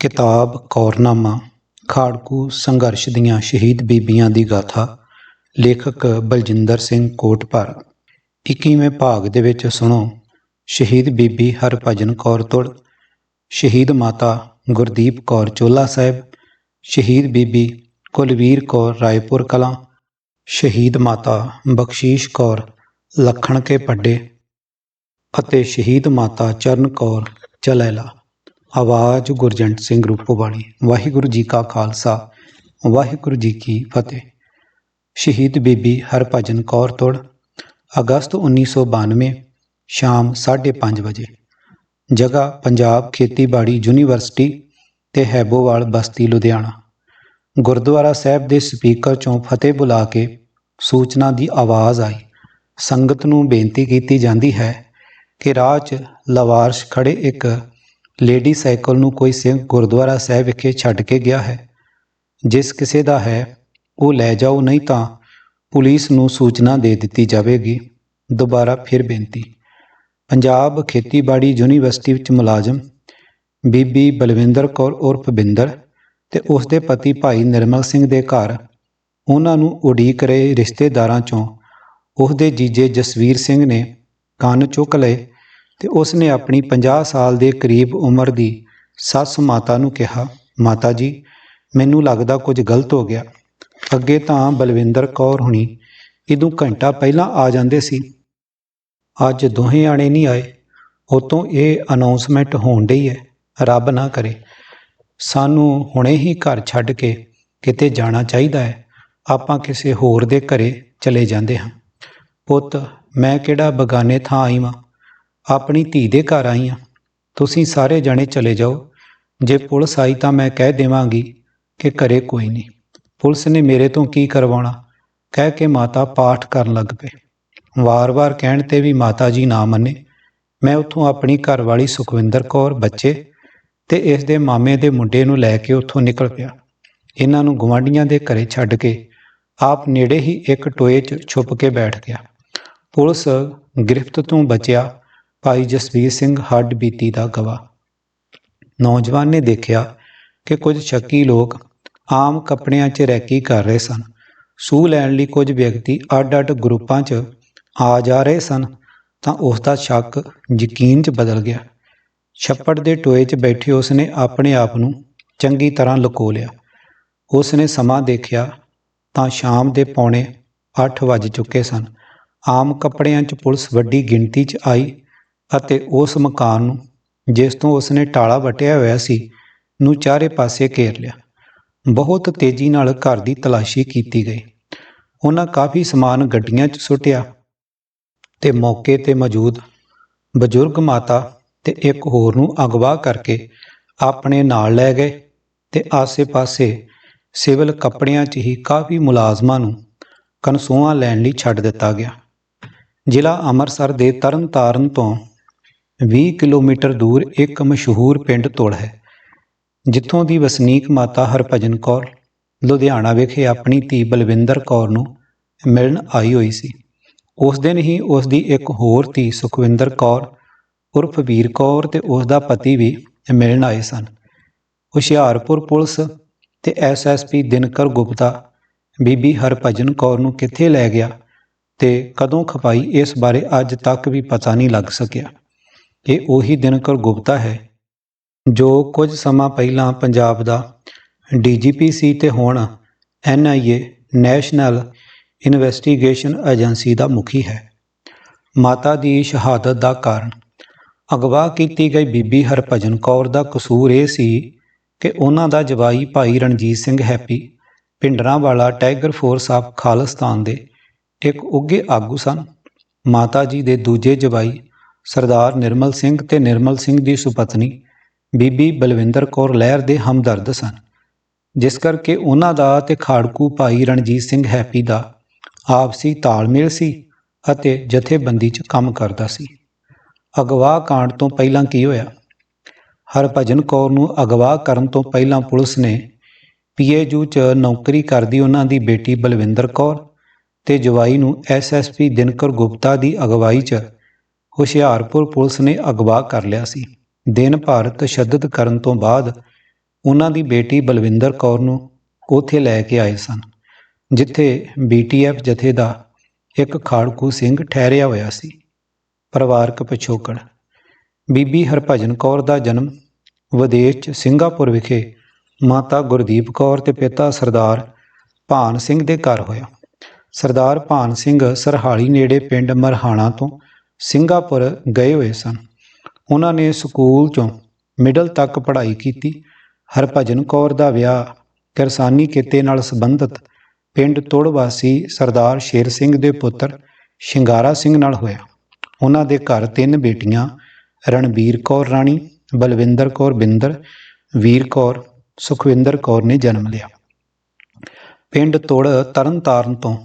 ਕਿਤਾਬ ਕੌਰਨਾਮਾ, ਖਾੜਕੂ ਸੰਘਰਸ਼ ਦੀਆਂ ਸ਼ਹੀਦ ਬੀਬੀਆਂ ਦੀ ਗਾਥਾ, ਲੇਖਕ ਬਲਜਿੰਦਰ ਸਿੰਘ ਕੋਟਪਰ 21ਵੇਂ ਭਾਗ ਦੇ ਵਿੱਚ ਸੁਣੋ। ਸ਼ਹੀਦ ਬੀਬੀ ਹਰਭਜਨ ਕੌਰ ਤੁੜ ਸ਼ਹੀਦ ਮਾਤਾ ਗੁਰਦੀਪ ਕੌਰ ਚੋਲਾ ਸਾਹਿਬ, ਸ਼ਹੀਦ ਬੀਬੀ ਕੁਲਵੀਰ ਕੌਰ ਰਾਏਪੁਰ ਕਲਾਂ, ਸ਼ਹੀਦ ਮਾਤਾ ਬਖਸ਼ੀਸ਼ ਕੌਰ ਲੱਖਣ ਕੇ ਪੱਡੇ ਅਤੇ ਸ਼ਹੀਦ ਮਾਤਾ ਚਰਨ ਕੌਰ ਚਲੈਲਾ। ਆਵਾਜ਼ ਗੁਰਜੰਟ ਸਿੰਘ ਰੂਪੋਵਾਲੀ ਵਾਹਿਗੁਰੂ ਜੀ ਕਾ ਖਾਲਸਾ, ਵਾਹਿਗੁਰੂ ਜੀ ਕੀ ਫਤਿਹ। ਸ਼ਹੀਦ ਬੀਬੀ ਹਰਭਜਨ ਕੌਰ ਤੋੜ, ਅਗਸਤ 1992 ਸ਼ਾਮ 5:30 ਵਜੇ। ਜਗ੍ਹਾ ਪੰਜਾਬ ਖੇਤੀਬਾੜੀ ਯੂਨੀਵਰਸਿਟੀ ਤੇ ਹੈਬੋਵਾਲ ਬਸਤੀ, ਲੁਧਿਆਣਾ। ਗੁਰਦੁਆਰਾ ਸਾਹਿਬ ਦੇ ਸਪੀਕਰ ਚੋਂ ਫਤਿਹ ਬੁਲਾ ਕੇ ਸੂਚਨਾ ਦੀ ਆਵਾਜ਼ ਆਈ। ਸੰਗਤ ਨੂੰ ਬੇਨਤੀ ਕੀਤੀ ਜਾਂਦੀ ਹੈ ਕਿ ਰਾਹ 'ਚ ਲਵਾਰਸ਼ ਖੜੇ ਇੱਕ ਲੇਡੀ ਸਾਈਕਲ ਨੂੰ ਕੋਈ ਸਿੰਘ ਗੁਰਦੁਆਰਾ ਸਾਹਿਬ ਵਿਖੇ ਛੱਡ ਕੇ ਗਿਆ ਹੈ। ਜਿਸ ਕਿਸੇ ਦਾ ਹੈ, ਉਹ ਲੈ ਜਾਓ, ਨਹੀਂ ਤਾਂ ਪੁਲਿਸ ਨੂੰ ਸੂਚਨਾ ਦੇ ਦਿੱਤੀ ਜਾਵੇਗੀ। ਦੁਬਾਰਾ ਫਿਰ ਬੇਨਤੀ। ਪੰਜਾਬ ਖੇਤੀਬਾੜੀ ਯੂਨੀਵਰਸਿਟੀ ਵਿੱਚ ਮੁਲਾਜ਼ਮ ਬੀਬੀ ਬਲਵਿੰਦਰ ਕੌਰ ਉਰਫ ਬਿੰਦਰ ਤੇ ਉਸ ਦੇ ਪਤੀ ਭਾਈ ਨਿਰਮਲ ਸਿੰਘ ਦੇ ਘਰ ਉਹਨਾਂ ਨੂੰ ਉਡੀਕ ਰਹੇ ਰਿਸ਼ਤੇਦਾਰਾਂ ਚੋਂ ਉਸ ਦੇ ਜੀਜੇ ਜਸਵੀਰ ਸਿੰਘ ਨੇ ਕੰਨ ਚੁੱਕ ਲਏ ਤੇ ਉਸ ਨੇ ਆਪਣੀ 50 ਸਾਲ ਦੇ ਕਰੀਬ ਉਮਰ ਦੀ ਸੱਸ ਮਾਤਾ ਨੂੰ ਕਿਹਾ, ਮਾਤਾ ਜੀ, ਮੈਨੂੰ ਲੱਗਦਾ ਕੁਝ ਗਲਤ ਹੋ ਗਿਆ। ਅੱਗੇ ਤਾਂ ਬਲਵਿੰਦਰ ਕੌਰ ਹੁਣੀ ਇਦੋਂ ਘੰਟਾ ਪਹਿਲਾਂ ਆ ਜਾਂਦੇ ਸੀ। ਅੱਜ ਦੋਹੇ ਆਣੇ ਨਹੀਂ ਆਏ। ਉਤੋਂ ਇਹ ਅਨਾਉਂਸਮੈਂਟ ਹੋਣ ਡਈ ਹੈ। ਰੱਬ ਨਾ ਕਰੇ। ਸਾਨੂੰ ਹੁਣੇ ਹੀ ਘਰ ਛੱਡ ਕੇ ਕਿਤੇ ਜਾਣਾ ਚਾਹੀਦਾ ਹੈ। ਆਪਾਂ ਕਿਸੇ ਹੋਰ ਦੇ ਘਰੇ ਚਲੇ ਜਾਂਦੇ ਹਾਂ। ਪੁੱਤ, ਮੈਂ ਕਿਹੜਾ ਬਗਾਨੇ ਥਾਂ ਆਈ ਵਾਂ? ਆਪਣੀ ਧੀ ਦੇ ਘਰ ਆਈ ਹਾਂ ਤੁਸੀਂ ਸਾਰੇ ਜਣੇ ਚਲੇ ਜਾਓ। ਜੇ ਪੁਲਿਸ ਆਈ ਤਾਂ ਮੈਂ ਕਹਿ ਦੇਵਾਂਗੀ ਕਿ ਘਰੇ ਕੋਈ ਨਹੀਂ। ਪੁਲਿਸ ਨੇ ਮੇਰੇ ਤੋਂ ਕੀ ਕਰਵਾਉਣਾ? ਕਹਿ ਕੇ ਮਾਤਾ ਪਾਠ ਕਰਨ ਲੱਗ ਪਏ ਵਾਰ-ਵਾਰ ਕਹਿਣ ਤੇ ਵੀ ਮਾਤਾ ਜੀ ਨਾ ਮੰਨੇ। ਮੈਂ ਉੱਥੋਂ ਆਪਣੀ ਘਰਵਾਲੀ ਸੁਖਵਿੰਦਰ ਕੌਰ, ਬੱਚੇ ਤੇ ਇਸ ਦੇ ਮਾਮੇ ਦੇ ਮੁੰਡੇ ਨੂੰ ਲੈ ਕੇ ਉੱਥੋਂ ਨਿਕਲ ਪਿਆ। ਇਹਨਾਂ ਨੂੰ ਗਵਾਂਢੀਆਂ ਦੇ ਘਰੇ ਛੱਡ ਕੇ ਆਪ ਨੇੜੇ ਹੀ ਇੱਕ ਟੋਏ 'ਚ ਛੁਪ ਕੇ ਬੈਠ ਗਿਆ। ਪੁਲਿਸ ਗ੍ਰਿਫਤ ਤੋਂ ਬਚਿਆ। ਭਾਈ ਜਸਵੀਰ ਸਿੰਘ ਹੱਡ ਬੀਤੀ ਦਾ ਗਵਾ ਨੌਜਵਾਨ ਨੇ ਦੇਖਿਆ ਕਿ ਕੁਝ ਸ਼ੱਕੀ ਲੋਕ ਆਮ ਕੱਪੜਿਆਂ 'ਚ ਰੈਕੀ ਕਰ ਰਹੇ ਸਨ। ਸੂਹ ਲੈਣ ਲਈ ਕੁਝ ਵਿਅਕਤੀ ਅੱਡ-ਅੱਡ ਗਰੁੱਪਾਂ 'ਚ ਆ ਜਾ ਰਹੇ ਸਨ ਤਾਂ ਉਸ ਦਾ ਸ਼ੱਕ ਯਕੀਨ 'ਚ ਬਦਲ ਗਿਆ। ਛੱਪੜ ਦੇ ਟੋਏ 'ਚ ਬੈਠੇ ਉਸ ਨੇ ਆਪਣੇ ਆਪ ਨੂੰ ਚੰਗੀ ਤਰ੍ਹਾਂ ਲੁਕੋ ਲਿਆ। ਉਸ ਨੇ ਸਮਾਂ ਦੇਖਿਆ ਤਾਂ ਸ਼ਾਮ ਦੇ ਪੌਣੇ 8 ਵੱਜ ਚੁੱਕੇ ਸਨ। ਆਮ ਕੱਪੜਿਆਂ 'ਚ ਪੁਲਿਸ ਵੱਡੀ ਗਿਣਤੀ 'ਚ ਆਈ ਅਤੇ ਉਸ ਮਕਾਨ ਨੂੰ, ਜਿਸ ਤੋਂ ਉਸਨੇ ਟਾਲਾ ਵਟਿਆ ਹੋਇਆ ਸੀ, ਨੂੰ ਚਾਰੇ ਪਾਸੇ ਘੇਰ ਲਿਆ। ਬਹੁਤ ਤੇਜ਼ੀ ਨਾਲ ਘਰ ਦੀ ਤਲਾਸ਼ੀ ਕੀਤੀ ਗਈ। ਉਹਨਾਂ ਕਾਫੀ ਸਮਾਨ ਗੱਡੀਆਂ 'ਚ ਸੁੱਟਿਆ ਤੇ ਮੌਕੇ ਤੇ ਮੌਜੂਦ ਬਜ਼ੁਰਗ ਮਾਤਾ ਤੇ ਇੱਕ ਹੋਰ ਨੂੰ ਅਗਵਾ ਕਰਕੇ ਆਪਣੇ ਨਾਲ ਲੈ ਗਏ ਤੇ ਆਸੇ-ਪਾਸੇ ਸਿਵਲ ਕੱਪੜਿਆਂ 'ਚ ਹੀ ਕਾਫੀ ਮੁਲਾਜ਼ਮਾਂ ਨੂੰ ਕਨਸੂਆਂ ਲੈਣ ਲਈ ਛੱਡ ਦਿੱਤਾ ਗਿਆ। ਜ਼ਿਲ੍ਹਾ ਅੰਮ੍ਰਿਤਸਰ ਦੇ ਤਰਨਤਾਰਨ ਤੋਂ 20 ਕਿਲੋਮੀਟਰ ਦੂਰ ਇੱਕ ਮਸ਼ਹੂਰ ਪਿੰਡ ਤੁੜ ਹੈ, ਜਿੱਥੋਂ ਦੀ ਵਸਨੀਕ ਮਾਤਾ ਹਰਭਜਨ ਕੌਰ ਲੁਧਿਆਣਾ ਵਿਖੇ ਆਪਣੀ ਧੀ ਬਲਵਿੰਦਰ ਕੌਰ ਨੂੰ ਮਿਲਣ ਆਈ ਹੋਈ ਸੀ। ਉਸ ਦਿਨ ਹੀ ਉਸ ਦੀ ਇੱਕ ਹੋਰ ਧੀ ਸੁਖਵਿੰਦਰ ਕੌਰ, ਉਰਫ ਵੀਰ ਕੌਰ ਤੇ ਉਸ ਦਾ ਪਤੀ ਵੀ ਮਿਲਣ ਆਏ ਸਨ। ਹੁਸ਼ਿਆਰਪੁਰ ਪੁਲਿਸ ਤੇ ਐਸਐਸਪੀ ਦਿਨਕਰ ਗੁਪਤਾ, ਬੀਬੀ ਹਰਭਜਨ ਕੌਰ ਨੂੰ ਕਿੱਥੇ ਲੈ ਗਿਆ ਤੇ ਕਦੋਂ ਖਪਾਈ ਇਸ ਬਾਰੇ ਅੱਜ ਤੱਕ ਵੀ ਪਤਾ ਨਹੀਂ ਲੱਗ ਸਕਿਆ। ਇਹ ਉਹੀ ਦਿਨਕਰ ਗੁਪਤਾ ਹੈ, ਜੋ ਕੁਝ ਸਮਾਂ ਪਹਿਲਾਂ ਪੰਜਾਬ ਦਾ ਡੀਜੀਪੀ ਸੀ ਤੇ ਹੁਣ ਐਨਆਈਏ ਨੈਸ਼ਨਲ ਇਨਵੈਸਟੀਗੇਸ਼ਨ ਏਜੰਸੀ ਦਾ ਮੁਖੀ ਹੈ। ਮਾਤਾ ਦੀ ਸ਼ਹਾਦਤ ਦਾ ਕਾਰਨ ਅਗਵਾ ਕੀਤੀ ਗਈ ਬੀਬੀ ਹਰਭਜਨ ਕੌਰ ਦਾ ਕਸੂਰ ਇਹ ਸੀ ਕਿ ਉਹਨਾਂ ਦਾ ਜਵਾਈ ਭਾਈ ਰਣਜੀਤ ਸਿੰਘ ਹੈਪੀ ਪਿੰਡਰਾਂ ਵਾਲਾ ਟਾਈਗਰ ਫੋਰਸ ਆਫ ਖਾਲਿਸਤਾਨ ਦੇ ਇੱਕ ਉੱਗੇ ਆਗੂ ਸਨ। ਮਾਤਾ ਜੀ ਦੇ ਦੂਜੇ ਜਵਾਈ ਸਰਦਾਰ ਨਿਰਮਲ ਸਿੰਘ ਤੇ ਨਿਰਮਲ ਸਿੰਘ ਦੀ ਸੁਪਤਨੀ ਬੀਬੀ ਬਲਵਿੰਦਰ ਕੌਰ ਲਹਿਰ ਦੇ ਹਮਦਰਦ ਸਨ, ਜਿਸ ਕਰਕੇ ਉਹਨਾਂ ਦਾ ਤੇ ਖਾੜਕੂ ਭਾਈ ਰਣਜੀਤ ਸਿੰਘ ਹੈਪੀ ਦਾ ਆਪਸੀ ਤਾਲਮੇਲ ਸੀ ਅਤੇ ਜਥੇਬੰਦੀ 'ਚ ਕੰਮ ਕਰਦਾ ਸੀ। ਅਗਵਾ ਕਾਂਡ ਤੋਂ ਪਹਿਲਾਂ ਕੀ ਹੋਇਆ? ਹਰਭਜਨ ਕੌਰ ਨੂੰ ਅਗਵਾ ਕਰਨ ਤੋਂ ਪਹਿਲਾਂ ਪੁਲਿਸ ਨੇ ਪੀਏਯੂ 'ਚ ਨੌਕਰੀ ਕਰਦੀ ਉਹਨਾਂ ਦੀ ਬੇਟੀ ਬਲਵਿੰਦਰ ਕੌਰ ਤੇ ਜਵਾਈ ਨੂੰ ਐਸਐਸਪੀ ਦਿਨਕਰ ਗੁਪਤਾ ਦੀ ਅਗਵਾਈ 'ਚ ਹੁਸ਼ਿਆਰਪੁਰ ਪੁਲਿਸ ਨੇ ਅਗਵਾ ਕਰ ਲਿਆ ਸੀ। ਦਿਨ ਭਰ ਤਸ਼ੱਦਦ ਕਰਨ ਤੋਂ ਬਾਅਦ ਉਹਨਾਂ ਦੀ ਬੇਟੀ ਬਲਵਿੰਦਰ ਕੌਰ ਨੂੰ ਉੱਥੇ ਲੈ ਕੇ ਆਏ ਸਨ, ਜਿੱਥੇ ਬੀਟੀਐਫ ਜਥੇ ਦਾ ਇੱਕ ਖਾੜਕੂ ਸਿੰਘ ਠਹਿਰਿਆ ਹੋਇਆ ਸੀ। ਪਰਿਵਾਰਕ ਪਿਛੋਕੜ। ਬੀਬੀ ਹਰਭਜਨ ਕੌਰ ਦਾ ਜਨਮ ਵਿਦੇਸ਼ 'ਚ ਸਿੰਗਾਪੁਰ ਵਿਖੇ ਮਾਤਾ ਗੁਰਦੀਪ ਕੌਰ ਤੇ ਪਿਤਾ ਸਰਦਾਰ ਭਾਨ ਸਿੰਘ ਦੇ ਘਰ ਹੋਇਆ। ਸਰਦਾਰ ਭਾਨ ਸਿੰਘ ਸਰਹਾਲੀ ਨੇੜੇ ਪਿੰਡ ਮਰਹਾਣਾ ਤੋਂ ਸਿੰਗਾਪੁਰ ਗਏ ਹੋਏ ਸਨ। ਉਹਨਾਂ ਨੇ ਸਕੂਲ ਚੋਂ ਮਿਡਲ ਤੱਕ ਪੜ੍ਹਾਈ ਕੀਤੀ। ਹਰਭਜਨ ਕੌਰ ਦਾ ਵਿਆਹ ਕਿਰਸਾਨੀ ਕਿੱਤੇ ਨਾਲ ਸੰਬੰਧਿਤ ਪਿੰਡ ਤੁੜ ਵਾਸੀ ਸਰਦਾਰ ਸ਼ੇਰ ਸਿੰਘ ਦੇ ਪੁੱਤਰ ਸ਼ਿੰਗਾਰਾ ਸਿੰਘ ਨਾਲ ਹੋਇਆ। ਉਹਨਾਂ ਦੇ ਘਰ ਤਿੰਨ ਬੇਟੀਆਂ, ਰਣਬੀਰ ਕੌਰ ਰਾਣੀ, ਬਲਵਿੰਦਰ ਕੌਰ ਬਿੰਦਰ, ਵੀਰ ਕੌਰ, ਸੁਖਵਿੰਦਰ ਕੌਰ ਨੇ ਜਨਮ ਲਿਆ। ਪਿੰਡ ਤੁੜ ਤਰਨਤਾਰਨ ਤੋਂ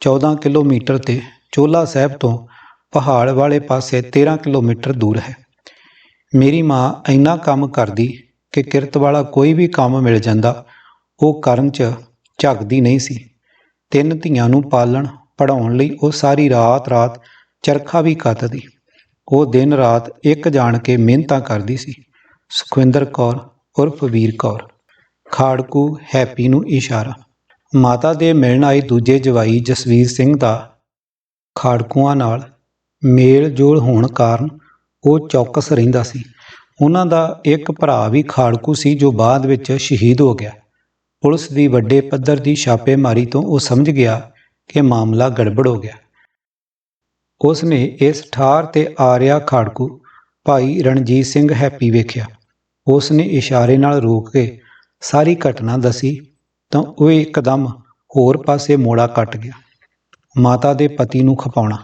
14 ਕਿਲੋਮੀਟਰ ਤੇ ਚੋਲਾ ਸਾਹਿਬ ਤੋਂ ਪਹਾੜ ਵਾਲੇ ਪਾਸੇ 13 ਕਿਲੋਮੀਟਰ ਦੂਰ ਹੈ। ਮੇਰੀ ਮਾਂ ਇੰਨਾ ਕੰਮ ਕਰਦੀ ਕਿ ਕਿਰਤ ਵਾਲਾ ਕੋਈ ਵੀ ਕੰਮ ਮਿਲ ਜਾਂਦਾ, ਉਹ ਕਰਨ 'ਚ ਝੱਕਦੀ ਨਹੀਂ ਸੀ। ਤਿੰਨ ਧੀਆਂ ਨੂੰ ਪਾਲਣ ਪੜਾਉਣ ਲਈ ਉਹ ਸਾਰੀ ਰਾਤ ਰਾਤ ਚਰਖਾ ਵੀ ਕੱਤਦੀ। ਉਹ ਦਿਨ ਰਾਤ ਇੱਕ ਜਾਣ ਕੇ ਮਿਹਨਤਾਂ ਕਰਦੀ ਸੀ। ਸੁਖਵਿੰਦਰ ਕੌਰ, ਉਰਫ ਵੀਰ ਕੌਰ। ਖਾੜਕੂ, ਹੈਪੀ ਨੂੰ ਇਸ਼ਾਰਾ। ਮਾਤਾ ਦੇ ਮਿਲਣ ਆਈ ਦੂਜੇ ਜਵਾਈ ਜਸਵੀਰ ਸਿੰਘ ਦਾ ਖਾੜਕੂਆਂ ਨਾਲ। ਮੇਲ ਜੋਲ ਹੋਣ ਕਾਰਨ ਉਹ ਚੌਕਸ ਰਹਿੰਦਾ ਸੀ। ਉਹਨਾਂ ਦਾ ਇੱਕ ਭਰਾ ਵੀ ਖਾੜਕੂ ਸੀ ਜੋ ਬਾਅਦ ਵਿੱਚ ਸ਼ਹੀਦ ਹੋ ਗਿਆ। ਪੁਲਿਸ ਦੀ ਵੱਡੇ ਪੱਧਰ ਦੀ ਛਾਪੇਮਾਰੀ ਤੋਂ ਉਹ ਸਮਝ ਗਿਆ ਕਿ ਮਾਮਲਾ ਗੜਬੜ ਹੋ ਗਿਆ। ਉਸ ਨੇ ਇਸ ਠਾਰ ਤੇ ਆ ਰਿਹਾ ਖਾੜਕੂ ਭਾਈ ਰਣਜੀਤ ਸਿੰਘ ਹੈਪੀ ਵੇਖਿਆ। ਉਸ ਨੇ ਇਸ਼ਾਰੇ ਨਾਲ ਰੋਕ ਕੇ ਸਾਰੀ ਘਟਨਾ ਦੱਸੀ ਤਾਂ ਉਹ ਇੱਕਦਮ ਹੋਰ ਪਾਸੇ ਮੋੜਾ ਕੱਟ ਗਿਆ। ਮਾਤਾ ਦੇ ਪਤੀ ਨੂੰ ਖਪਾਉਣਾ।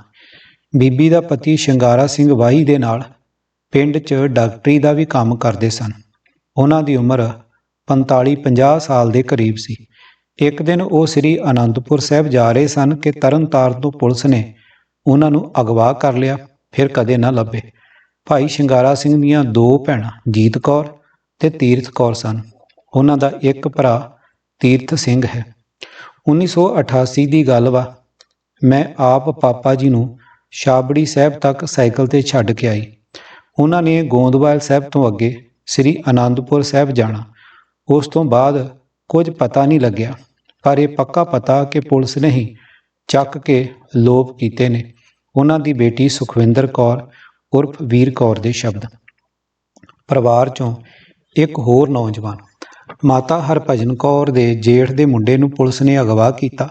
ਬੀਬੀ ਦਾ ਪਤੀ ਸ਼ਿੰਗਾਰਾ ਸਿੰਘ ਵਾਹੀ ਦੇ ਨਾਲ ਪਿੰਡ 'ਚ ਡਾਕਟਰੀ ਦਾ ਵੀ ਕੰਮ ਕਰਦੇ ਸਨ। ਉਹਨਾਂ ਦੀ ਉਮਰ 45-50 ਸਾਲ ਦੇ ਕਰੀਬ ਸੀ। ਇੱਕ ਦਿਨ ਉਹ ਸ੍ਰੀ ਅਨੰਦਪੁਰ ਸਾਹਿਬ ਜਾ ਰਹੇ ਸਨ ਕਿ ਤਰਨਤਾਰਨ ਤੋਂ ਪੁਲਿਸ ਨੇ ਉਹਨਾਂ ਨੂੰ ਅਗਵਾ ਕਰ ਲਿਆ, ਫਿਰ ਕਦੇ ਨਾ ਲੱਭੇ। ਭਾਈ ਸ਼ਿੰਗਾਰਾ ਸਿੰਘ ਦੀਆਂ ਦੋ ਭੈਣਾਂ, ਜੀਤ ਕੌਰ ਤੇ ਤੀਰਥ ਕੌਰ ਸਨ। ਉਹਨਾਂ ਦਾ ਇੱਕ ਭਰਾ ਤੀਰਥ ਸਿੰਘ ਹੈ। 1988 ਦੀ ਗੱਲ ਵਾ, ਮੈਂ ਆਪ ਪਾਪਾ ਜੀ ਨੂੰ ਛਾਬੜੀ ਸਾਹਿਬ ਤੱਕ ਸਾਈਕਲ ਤੇ ਛੱਡ ਕੇ ਆਈ। ਉਹਨਾਂ ਨੇ ਗੋਂਦਵਾਲ ਸਾਹਿਬ ਤੋਂ ਅੱਗੇ ਸ੍ਰੀ ਅਨੰਦਪੁਰ ਸਾਹਿਬ ਜਾਣਾ। ਉਸ ਤੋਂ ਬਾਅਦ ਕੁਝ ਪਤਾ ਨਹੀਂ ਲੱਗਿਆ, ਪਰ ਇਹ ਪੱਕਾ ਪਤਾ ਕਿ ਪੁਲਿਸ ਨੇ ਹੀ ਚੱਕ ਕੇ ਲੋਪ ਕੀਤੇ ਨੇ। ਉਹਨਾਂ ਦੀ ਬੇਟੀ ਸੁਖਵਿੰਦਰ ਕੌਰ ਉਰਫ ਵੀਰ ਕੌਰ ਦੇ ਸ਼ਬਦ। ਪਰਿਵਾਰ ਚੋਂ ਇੱਕ ਹੋਰ ਨੌਜਵਾਨ, ਮਾਤਾ ਹਰਭਜਨ ਕੌਰ ਦੇ ਜੇਠ ਦੇ ਮੁੰਡੇ ਨੂੰ ਪੁਲਿਸ ਨੇ ਅਗਵਾ ਕੀਤਾ,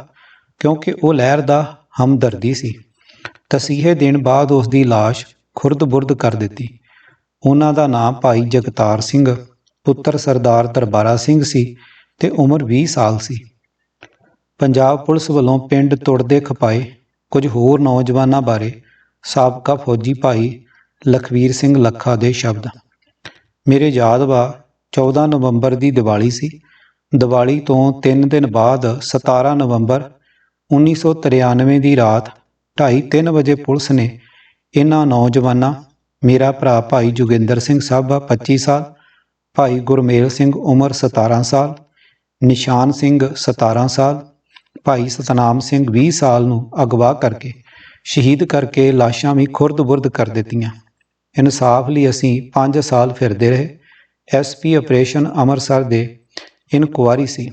ਕਿਉਂਕਿ ਉਹ ਲਹਿਰ ਦਾ ਹਮਦਰਦੀ ਸੀ। ਤਸੀਹੇ ਦੇਣ ਬਾਅਦ ਉਸ ਦੀ লাশ ਖੁਰਦ-ਬੁਰਦ ਕਰ ਦਿੱਤੀ। ਉਹਨਾਂ ਦਾ ਨਾਂ ਭਾਈ ਜਗਤਾਰ ਸਿੰਘ, ਪੁੱਤਰ ਸਰਦਾਰ ਦਰਬਾਰਾ ਸਿੰਘ ਸੀ ਤੇ ਉਮਰ 20 ਸਾਲ ਸੀ। ਪੰਜਾਬ ਪੁਲਿਸ ਵੱਲੋਂ ਪਿੰਡ ਤੁੜਦੇ ਖਪਾਏ ਕੁਝ ਹੋਰ ਨੌਜਵਾਨਾਂ ਬਾਰੇ ਸਾਬਕਾ ਫੌਜੀ ਭਾਈ ਲਖਵੀਰ ਸਿੰਘ ਲੱਖਾ ਦੇ ਸ਼ਬਦ। ਮੇਰੇ ਯਾਦ ਵਾ 14 ਨਵੰਬਰ ਦੀ ਦੀਵਾਲੀ ਸੀ। ਦੀਵਾਲੀ ਤੋਂ 3 ਦਿਨ ਬਾਅਦ 17 ਨਵੰਬਰ 1993 ਦੀ ਰਾਤ 2:30 ਵਜੇ ਪੁਲਿਸ ਨੇ ਇਹਨਾਂ ਨੌਜਵਾਨਾਂ, ਮੇਰਾ ਭਰਾ ਭਾਈ ਜੋਗਿੰਦਰ ਸਿੰਘ ਸਾਹਬਾ 25 ਸਾਲ, ਭਾਈ ਗੁਰਮੇਲ ਸਿੰਘ ਉਮਰ 17 ਸਾਲ, ਨਿਸ਼ਾਨ ਸਿੰਘ 17 ਸਾਲ, ਭਾਈ ਸਤਨਾਮ ਸਿੰਘ 20 ਸਾਲ ਨੂੰ ਅਗਵਾ ਕਰਕੇ ਸ਼ਹੀਦ ਕਰਕੇ ਲਾਸ਼ਾਂ ਵੀ ਖੁਰਦ-ਬੁਰਦ ਕਰ ਦਿੱਤੀਆਂ। ਇਨਸਾਫ ਲਈ ਅਸੀਂ 5 ਸਾਲ ਫਿਰਦੇ ਰਹੇ। ਐਸਪੀ ਆਪਰੇਸ਼ਨ ਅੰਮ੍ਰਿਤਸਰ ਦੇ ਇਨਕੁਆਰੀ ਸੀ।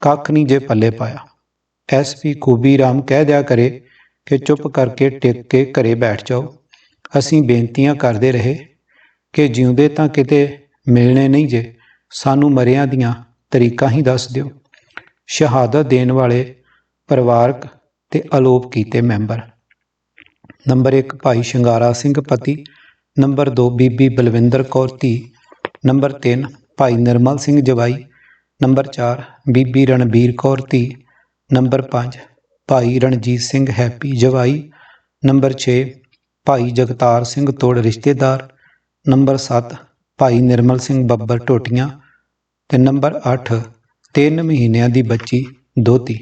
ਕੱਖ ਨਹੀਂ ਜੇ ਪੱਲੇ ਪਾਇਆ। ਐਸਪੀ ਖੂਬੀ ਰਾਮ ਕਹਿ ਦਿਆ ਕਰੇ ਕਿ ਚੁੱਪ ਕਰਕੇ ਟਿਕ ਕੇ ਘਰੇ ਬੈਠ ਜਾਓ। ਅਸੀਂ ਬੇਨਤੀਆਂ ਕਰਦੇ ਰਹੇ ਕਿ ਜਿਉਂਦੇ ਤਾਂ ਕਿਤੇ ਮਿਲਣੇ ਨਹੀਂ ਜੇ, ਸਾਨੂੰ ਮਰਿਆਂ ਦੀਆਂ ਤਰੀਕਾਂ ਹੀ ਦੱਸ ਦਿਓ। ਸ਼ਹਾਦਤ ਦੇਣ ਵਾਲੇ ਪਰਿਵਾਰਕ ਤੇ ਅਲੋਪ ਕੀਤੇ ਮੈਂਬਰ। ਨੰਬਰ 1 ਭਾਈ ਸ਼ਿੰਗਾਰਾ ਸਿੰਘ ਪਤੀ, ਨੰਬਰ 2 ਬੀਬੀ ਬਲਵਿੰਦਰ ਕੌਰ ਧੀ, ਨੰਬਰ 3 ਭਾਈ ਨਿਰਮਲ ਸਿੰਘ ਜਵਾਈ, ਨੰਬਰ 4 ਬੀਬੀ ਰਣਬੀਰ ਕੌਰ ਧੀ, ਨੰਬਰ 5 ਭਾਈ ਰਣਜੀਤ ਸਿੰਘ ਹੈਪੀ ਜਵਾਈ, ਨੰਬਰ 6 ਭਾਈ ਜਗਤਾਰ ਸਿੰਘ ਤੋੜ ਰਿਸ਼ਤੇਦਾਰ, ਨੰਬਰ 7 ਭਾਈ ਨਿਰਮਲ ਸਿੰਘ ਬੱਬਰ ਟੋਟੀਆਂ ਤੇ ਨੰਬਰ 8 ਤਿੰਨ ਮਹੀਨਿਆਂ ਦੀ ਬੱਚੀ ਦੋਤੀ।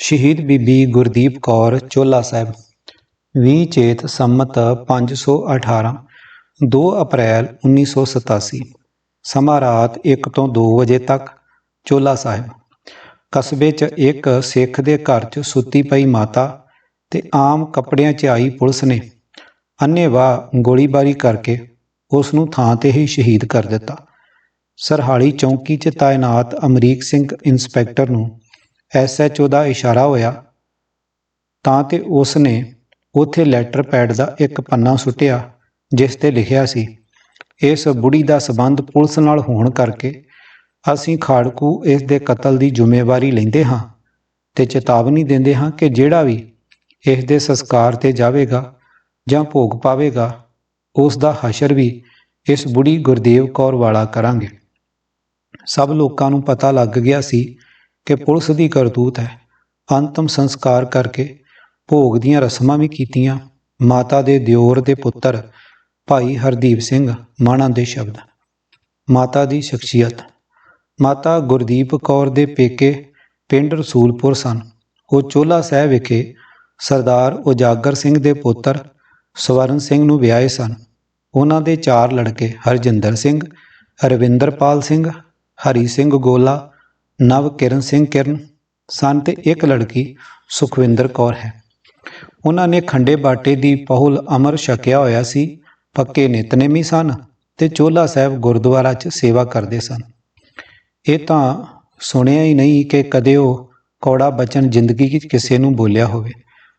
ਸ਼ਹੀਦ ਬੀਬੀ ਗੁਰਦੀਪ ਕੌਰ ਚੋਲਾ ਸਾਹਿਬ 20 ਚੇਤ ਸੰਮਤ 518 2 ਅਪ੍ਰੈਲ 1987 ਸਮਾਂ ਰਾਤ 1 ਤੋਂ 2 ਵਜੇ ਤੱਕ ਚੋਲਾ ਸਾਹਿਬ। ਕਸਬੇ 'ਚ ਇੱਕ ਸਿੱਖ ਦੇ ਘਰ 'ਚ ਸੁੱਤੀ ਪਈ ਮਾਤਾ ਤੇ ਆਮ ਕੱਪੜਿਆਂ 'ਚ ਆਈ ਪੁਲਿਸ ਨੇ। ਅੰਨ੍ਹੇਵਾਹ ਗੋਲੀਬਾਰੀ ਕਰਕੇ ਉਸ ਨੂੰ ਥਾਂ ਤੇ ਹੀ ਸ਼ਹੀਦ ਕਰ ਦਿੱਤਾ। ਸਰਹਾਲੀ ਚੌਂਕੀ 'ਚ ਤਾਇਨਾਤ ਅਮਰੀਕ ਸਿੰਘ ਇੰਸਪੈਕਟਰ ਨੂੰ ਐਸਐਚਓ ਦਾ ਇਸ਼ਾਰਾ ਹੋਇਆ। ਤਾਂ ਤੇ ਉਸ ਨੇ ਉੱਥੇ ਲੈਟਰ ਪੈਡ ਦਾ ਇੱਕ ਪੰਨਾ ਸੁੱਟਿਆ, ਜਿਸ ਤੇ ਲਿਖਿਆ ਸੀ, ਇਸ ਬੁੜੀ ਦਾ ਸਬੰਧ ਪੁਲਿਸ ਨਾਲ ਹੋਣ ਕਰਕੇ ਅਸੀਂ ਖਾੜਕੂ ਇਸ ਦੇ ਕਤਲ ਦੀ ਜ਼ਿੰਮੇਵਾਰੀ ਲੈਂਦੇ ਹਾਂ ਤੇ ਚੇਤਾਵਨੀ ਦਿੰਦੇ ਹਾਂ ਕਿ ਜਿਹੜਾ ਵੀ ਇਸ ਦੇ ਸੰਸਕਾਰ ਤੇ ਜਾਵੇਗਾ ਜਾਂ ਭੋਗ ਪਾਵੇਗਾ, ਉਸ ਦਾ ਹਸ਼ਰ ਵੀ ਇਸ ਬੁੜੀ ਗੁਰਦੇਵ ਕੌਰ ਵਾਲਾ ਕਰਾਂਗੇ। ਸਭ ਲੋਕਾਂ ਨੂੰ ਪਤਾ ਲੱਗ ਗਿਆ ਸੀ ਕਿ ਪੁਲਿਸ ਦੀ ਕਰਤੂਤ ਹੈ। ਅੰਤਮ ਸੰਸਕਾਰ ਕਰਕੇ ਭੋਗ ਦੀਆਂ ਰਸਮਾਂ ਵੀ ਕੀਤੀਆਂ। ਮਾਤਾ ਦੇ ਦਿਓਰ ਦੇ ਪੁੱਤਰ ਭਾਈ ਹਰਦੀਪ ਸਿੰਘ, ਮਾਣਾ ਦੇ ਸ਼ਬਦ। ਮਾਤਾ ਦੀ ਸ਼ਖਸੀਅਤ। ਮਾਤਾ ਗੁਰਦੀਪ ਕੌਰ ਦੇ ਪੇਕੇ ਪਿੰਡ ਰਸੂਲਪੁਰ ਸਨ। ਉਹ ਚੋਲਾ ਸਾਹਿਬ ਵਿਖੇ ਸਰਦਾਰ ਉਜਾਗਰ ਸਿੰਘ ਦੇ ਪੁੱਤਰ ਸਵਰਨ ਸਿੰਘ ਨੂੰ ਵਿਆਹੇ ਸਨ। ਉਹਨਾਂ ਦੇ ਚਾਰ ਲੜਕੇ ਹਰਜਿੰਦਰ ਸਿੰਘ, ਰਵਿੰਦਰਪਾਲ ਸਿੰਘ, ਹਰੀ ਸਿੰਘ ਗੋਲਾ ਨਵ ਕਿਰਨ ਸਿੰਘ ਕਿਰਨ ਸਨ ਤੇ ਇੱਕ ਲੜਕੀ ਸੁਖਵਿੰਦਰ ਕੌਰ ਹੈ। ਉਹਨਾਂ ਨੇ ਖੰਡੇ ਬਾਟੇ ਦੀ ਪਹੁਲ ਅਮਰ ਛਕਿਆ ਹੋਇਆ ਸੀ, ਪੱਕੇ ਨਿਤਨੇਮੀ ਸਨ ਤੇ ਚੋਲਾ ਸਾਹਿਬ ਗੁਰਦੁਆਰਾ 'ਚ ਸੇਵਾ ਕਰਦੇ ਸਨ। ਇਹ ਤਾਂ ਸੁਣਿਆ ਹੀ ਨਹੀਂ ਕਿ ਕਦੇ ਉਹ ਕੌੜਾ ਬਚਨ ਜ਼ਿੰਦਗੀ ਵਿੱਚ ਕਿਸੇ ਨੂੰ ਬੋਲਿਆ ਹੋਵੇ।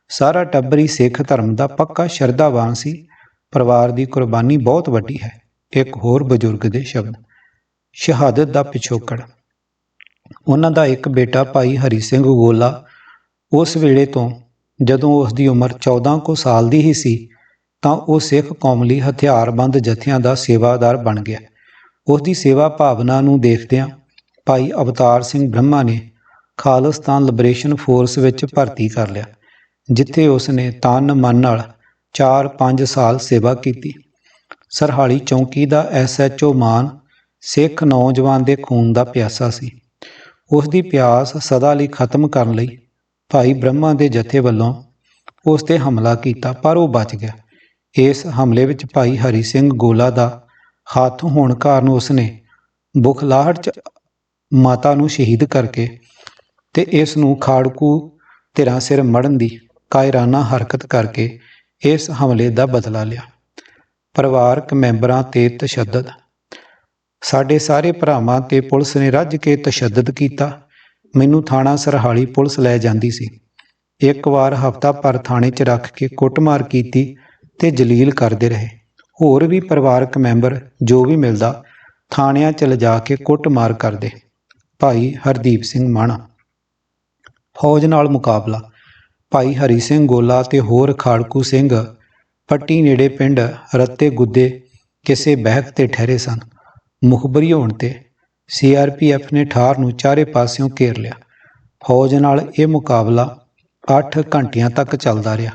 ਸਾਰਾ ਟੱਬਰ ਹੀ ਸਿੱਖ ਧਰਮ ਦਾ ਪੱਕਾ ਸ਼ਰਧਾਵਾਨ ਸੀ। ਪਰਿਵਾਰ ਦੀ ਕੁਰਬਾਨੀ ਬਹੁਤ ਵੱਡੀ ਹੈ। ਇੱਕ ਹੋਰ ਬਜ਼ੁਰਗ ਦੇ ਸ਼ਬਦ, ਸ਼ਹਾਦਤ ਦਾ ਪਿਛੋਕੜ। ਉਹਨਾਂ ਦਾ ਇੱਕ ਬੇਟਾ ਭਾਈ ਹਰੀ ਸਿੰਘ ਗੋਲਾ ਉਸ ਵੇਲੇ ਤੋਂ ਜਦੋਂ ਉਸ ਦੀ ਉਮਰ 14 ਕੁ ਸਾਲ ਦੀ ਹੀ ਸੀ, ਤਾਂ ਉਹ ਸਿੱਖ ਕੌਮ ਲਈ ਹਥਿਆਰਬੰਦ ਜਥਿਆਂ ਦਾ ਸੇਵਾਦਾਰ ਬਣ ਗਿਆ। ਉਸ ਦੀ ਸੇਵਾ ਭਾਵਨਾ ਨੂੰ ਦੇਖਦਿਆਂ ਭਾਈ ਅਵਤਾਰ ਸਿੰਘ ਬ੍ਰਹਮਾ ਨੇ ਖਾਲਿਸਤਾਨ ਲਿਬਰੇਸ਼ਨ ਫੋਰਸ ਵਿੱਚ ਭਰਤੀ ਕਰ ਲਿਆ, ਜਿੱਥੇ ਉਸ ਨੇ ਤਨ ਮਨ ਨਾਲ 4-5 ਸਾਲ ਸੇਵਾ ਕੀਤੀ। ਸਰਹਾਲੀ ਚੌਂਕੀ ਦਾ ਐਸਐਚਓ ਮਾਨ ਸਿੱਖ ਨੌਜਵਾਨ ਦੇ ਖੂਨ ਦਾ ਪਿਆਸਾ ਸੀ। ਉਸ ਦੀ ਪਿਆਸ ਸਦਾ ਲਈ ਖਤਮ ਕਰਨ ਲਈ ਭਾਈ ਬ੍ਰਹਮਾ ਦੇ ਜਥੇ ਵੱਲੋਂ ਉਸ ਤੇ ਹਮਲਾ ਕੀਤਾ, ਪਰ ਉਹ ਬਚ ਗਿਆ। ਇਸ ਹਮਲੇ ਵਿੱਚ ਭਾਈ ਹਰੀ ਸਿੰਘ ਗੋਲਾ ਦਾ ਹੱਥ ਹੋਣ ਕਾਰਨ ਉਸ ਨੇ ਬੁਖਲਾਹਟ ਚ ਮਾਤਾ ਨੂੰ ਸ਼ਹੀਦ ਕਰਕੇ ਤੇ ਇਸ ਨੂੰ ਖਾੜਕੂ ਧਿਰਾਂ ਸਿਰ ਮੜਨ ਦੀ ਕਾਇਰਾਨਾ ਹਰਕਤ ਕਰਕੇ ਇਸ ਹਮਲੇ ਦਾ ਬਦਲਾ ਲਿਆ। ਪਰਿਵਾਰਕ ਮੈਂਬਰਾਂ ਤੇ ਤਸ਼ੱਦਦ। ਸਾਡੇ ਸਾਰੇ ਭਰਾਵਾਂ ਤੇ ਪੁਲਿਸ ਨੇ ਰੱਜ ਕੇ ਤਸ਼ੱਦਦ ਕੀਤਾ। ਮੈਨੂੰ ਥਾਣਾ ਸਰਹਾਲੀ ਪੁਲਿਸ ਲੈ ਜਾਂਦੀ ਸੀ। ਇੱਕ ਵਾਰ ਹਫਤਾ ਭਰ ਥਾਣੇ 'ਚ ਰੱਖ ਕੇ ਕੁੱਟਮਾਰ ਕੀਤੀ ਤੇ ਜਲੀਲ ਕਰਦੇ ਰਹੇ। ਹੋਰ ਵੀ ਪਰਿਵਾਰਕ ਮੈਂਬਰ ਜੋ ਵੀ ਮਿਲਦਾ ਥਾਣਿਆਂ 'ਚ ਲਿਜਾ ਕੇ ਕੁੱਟਮਾਰ ਕਰਦੇ। ਭਾਈ ਹਰਦੀਪ ਸਿੰਘ ਮਾਣਾ ਫੌਜ ਨਾਲ ਮੁਕਾਬਲਾ। ਭਾਈ ਹਰੀ ਸਿੰਘ ਗੋਲਾ ਤੇ ਹੋਰ ਖਾੜਕੂ ਸਿੰਘ ਪੱਟੀ ਨੇੜੇ ਪਿੰਡ ਰੱਤੇ ਗੁੱਦੇ ਕਿਸੇ ਬਹਿਕ ਤੇ ਠਹਿਰੇ ਸਨ। ਮੁਖਬਰੀ ਹੋਣ ਤੇ ਸੀਆਰਪੀਐਫ ਨੇ ਠਾਰ ਨੂੰ ਚਾਰੇ ਪਾਸਿਓਂ ਘੇਰ ਲਿਆ। ਫੌਜ ਨਾਲ ਇਹ ਮੁਕਾਬਲਾ 8 ਘੰਟਿਆਂ ਤੱਕ ਚੱਲਦਾ ਰਿਹਾ।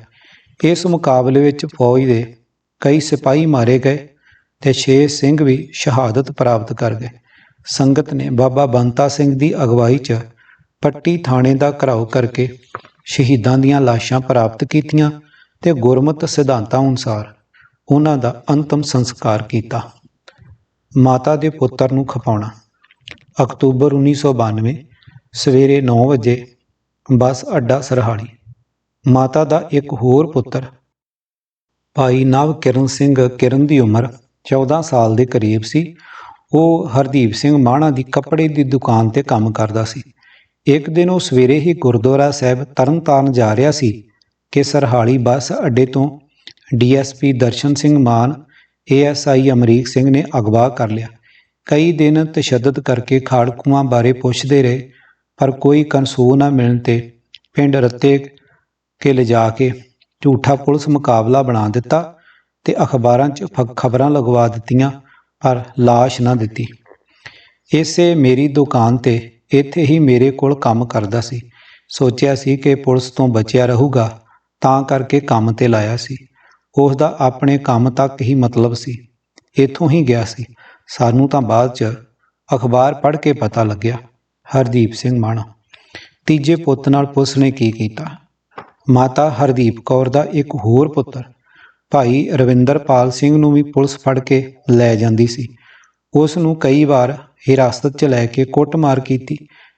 ਇਸ ਮੁਕਾਬਲੇ ਵਿੱਚ ਫੌਜ ਦੇ ਕਈ ਸਿਪਾਹੀ ਮਾਰੇ ਗਏ ਤੇ 6 ਸਿੰਘ ਵੀ ਸ਼ਹਾਦਤ ਪ੍ਰਾਪਤ ਕਰ ਗਏ। ਸੰਗਤ ਨੇ ਬਾਬਾ ਬੰਤਾ ਸਿੰਘ ਦੀ ਅਗਵਾਈ 'ਚ ਪੱਟੀ ਥਾਣੇ ਦਾ ਘਰਾਓ ਕਰਕੇ ਸ਼ਹੀਦਾਂ ਦੀਆਂ ਲਾਸ਼ਾਂ ਪ੍ਰਾਪਤ ਕੀਤੀਆਂ ਤੇ ਗੁਰਮਤਿ ਸਿਧਾਂਤਾਂ ਅਨੁਸਾਰ ਉਹਨਾਂ ਦਾ ਅੰਤਮ ਸੰਸਕਾਰ ਕੀਤਾ। ਮਾਤਾ ਦੇ ਪੁੱਤਰ ਨੂੰ ਖਪਾਉਣਾ। ਅਕਤੂਬਰ 1992 ਸਵੇਰੇ 9 ਵਜੇ ਬੱਸ ਅੱਡਾ ਸਰਹਾਲੀ। ਮਾਤਾ ਦਾ ਇੱਕ ਹੋਰ ਪੁੱਤਰ, ਭਾਈ ਨਵ ਕਿਰਨ ਸਿੰਘ ਕਿਰਨ ਦੀ ਉਮਰ 14 ਸਾਲ ਦੇ ਕਰੀਬ ਸੀ। ਉਹ ਹਰਦੀਪ ਸਿੰਘ ਮਾਣਾ ਦੀ ਕੱਪੜੇ ਦੀ ਦੁਕਾਨ ਤੇ ਕੰਮ ਕਰਦਾ ਸੀ। ਇੱਕ ਦਿਨ ਉਹ ਸਵੇਰੇ ਹੀ ਗੁਰਦੁਆਰਾ ਸਾਹਿਬ ਤਰਨਤਾਰਨ ਜਾ ਰਿਹਾ ਸੀ। ਕਿ ਸਰਹਾਲੀ ਬੱਸ ਅੱਡੇ ਤੋਂ ਡੀਐਸਪੀ ਦਰਸ਼ਨ ਸਿੰਘ ਮਾਨ, ਏਐਸਆਈ ਅਮਰੀਕ ਸਿੰਘ ਨੇ ਅਗਵਾ ਕਰ ਲਿਆ। ਕਈ ਦਿਨ ਤਸ਼ੱਦਦ ਕਰਕੇ ਖਾੜਕੂਆਂ ਬਾਰੇ ਪੁੱਛਦੇ ਰਹੇ, ਪਰ ਕੋਈ ਕਨਸੂ ਨਾ ਮਿਲਣ ਤੇ ਪਿੰਡ ਰੱਤੇ ਕੇ ਲਿਜਾ ਕੇ ਝੂਠਾ ਪੁਲਿਸ ਮੁਕਾਬਲਾ ਬਣਾ ਦਿੱਤਾ ਤੇ ਅਖਬਾਰਾਂ 'ਚ ਖਬਰਾਂ ਲਗਵਾ ਦਿੱਤੀਆਂ। ਪਰ ਲਾਸ਼ ਨਾ ਦਿੱਤੀ। ਇਸੇ ਮੇਰੀ ਦੁਕਾਨ ਤੇ ਇੱਥੇ ਹੀ ਮੇਰੇ ਕੋਲ ਕੰਮ ਕਰਦਾ ਸੀ। ਸੋਚਿਆ ਸੀ ਕਿ ਪੁਲਿਸ ਤੋਂ ਬਚਿਆ ਰਹੂਗਾ, ਤਾਂ ਕਰਕੇ ਕੰਮ ਤੇ ਲਾਇਆ ਸੀ। ਉਸ ਦਾ ਆਪਣੇ ਕੰਮ ਤੱਕ ਹੀ ਮਤਲਬ ਸੀ। ਇੱਥੋਂ ਹੀ ਗਿਆ ਸੀ। ਸਾਨੂੰ ਤਾਂ ਬਾਅਦ 'ਚ ਅਖਬਾਰ ਪੜ੍ਹ ਕੇ ਪਤਾ ਲੱਗਿਆ, ਹਰਦੀਪ ਸਿੰਘ ਮਾਣਾ। ਤੀਜੇ ਪੁੱਤ ਨਾਲ ਪੁਲਿਸ ਨੇ ਕੀ ਕੀਤਾ? ਮਾਤਾ ਹਰਦੀਪ ਕੌਰ ਦਾ ਇੱਕ ਹੋਰ ਪੁੱਤਰ ਭਾਈ ਰਵਿੰਦਰਪਾਲ ਸਿੰਘ ਨੂੰ ਵੀ ਪੁਲਿਸ ਫੜ ਕੇ ਲੈ ਜਾਂਦੀ ਸੀ। ਉਸ ਨੂੰ ਕਈ ਵਾਰ ਹਿਰਾਸਤ 'ਚ ਲੈ ਕੇ ਕੁੱਟਮਾਰ ਕੀਤੀ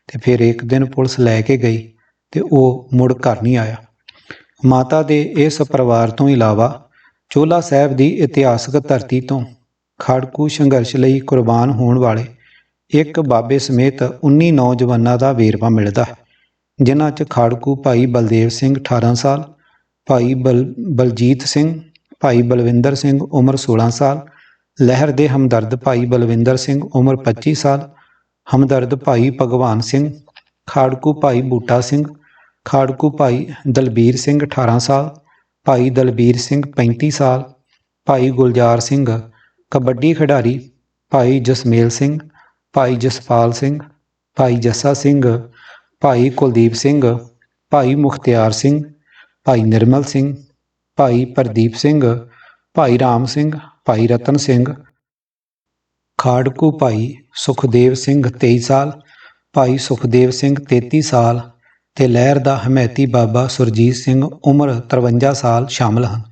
ਤੇ ਫਿਰ ਇੱਕ ਦਿਨ ਪੁਲਿਸ ਲੈ ਕੇ ਗਈ ਤੇ ਉਹ ਮੁੜ ਘਰ ਨਹੀਂ ਆਇਆ। ਮਾਤਾ ਦੇ ਇਸ ਪਰਿਵਾਰ ਤੋਂ ਇਲਾਵਾ ਚੋਲਾ ਸਾਹਿਬ ਦੀ ਇਤਿਹਾਸਕ ਧਰਤੀ ਤੋਂ ਖਾੜਕੂ ਸੰਘਰਸ਼ ਲਈ ਕੁਰਬਾਨ ਹੋਣ ਵਾਲੇ ਇੱਕ ਬਾਬੇ ਸਮੇਤ 19 ਨੌਜਵਾਨਾਂ ਦਾ ਵੇਰਵਾ ਮਿਲਦਾ ਹੈ, ਜਿਨ੍ਹਾਂ 'ਚ ਖਾੜਕੂ ਭਾਈ ਬਲਦੇਵ ਸਿੰਘ 18 ਸਾਲ, ਭਾਈ ਬਲ, ਬਲਜੀਤ ਸਿੰਘ ਭਾਈ ਬਲਵਿੰਦਰ ਸਿੰਘ ਉਮਰ 16 ਸਾਲ, ਲਹਿਰ ਦੇ ਹਮਦਰਦ ਭਾਈ ਬਲਵਿੰਦਰ ਸਿੰਘ ਉਮਰ 25 ਸਾਲ, ਹਮਦਰਦ ਭਾਈ ਭਗਵਾਨ ਸਿੰਘ, ਖਾੜਕੂ ਭਾਈ ਬੂਟਾ ਸਿੰਘ, ਖਾੜਕੂ ਭਾਈ ਦਲਬੀਰ ਸਿੰਘ 18 ਸਾਲ, ਭਾਈ ਦਲਬੀਰ ਸਿੰਘ 35 ਸਾਲ, ਭਾਈ ਗੁਲਜ਼ਾਰ ਸਿੰਘ ਕਬੱਡੀ ਖਿਡਾਰੀ, ਭਾਈ ਜਸਮੇਲ ਸਿੰਘ, ਭਾਈ ਜਸਪਾਲ ਸਿੰਘ, ਭਾਈ ਜੱਸਾ ਸਿੰਘ, ਭਾਈ ਕੁਲਦੀਪ ਸਿੰਘ, ਭਾਈ ਮੁਖਤਿਆਰ ਸਿੰਘ, ਭਾਈ ਨਿਰਮਲ ਸਿੰਘ ਭਾਈ ਪ੍ਰਦੀਪ ਸਿੰਘ, ਭਾਈ ਰਾਮ ਸਿੰਘ, ਭਾਈ ਰਤਨ ਸਿੰਘ, ਖਾੜਕੂ ਭਾਈ ਸੁਖਦੇਵ ਸਿੰਘ 23 ਸਾਲ, ਭਾਈ ਸੁਖਦੇਵ ਸਿੰਘ 33 ਸਾਲ ਤੇ ਲਹਿਰ ਦਾ ਹਮੈਤੀ ਬਾਬਾ ਸੁਰਜੀਤ ਸਿੰਘ ਉਮਰ 53 ਸਾਲ ਸ਼ਾਮਲ ਹਨ,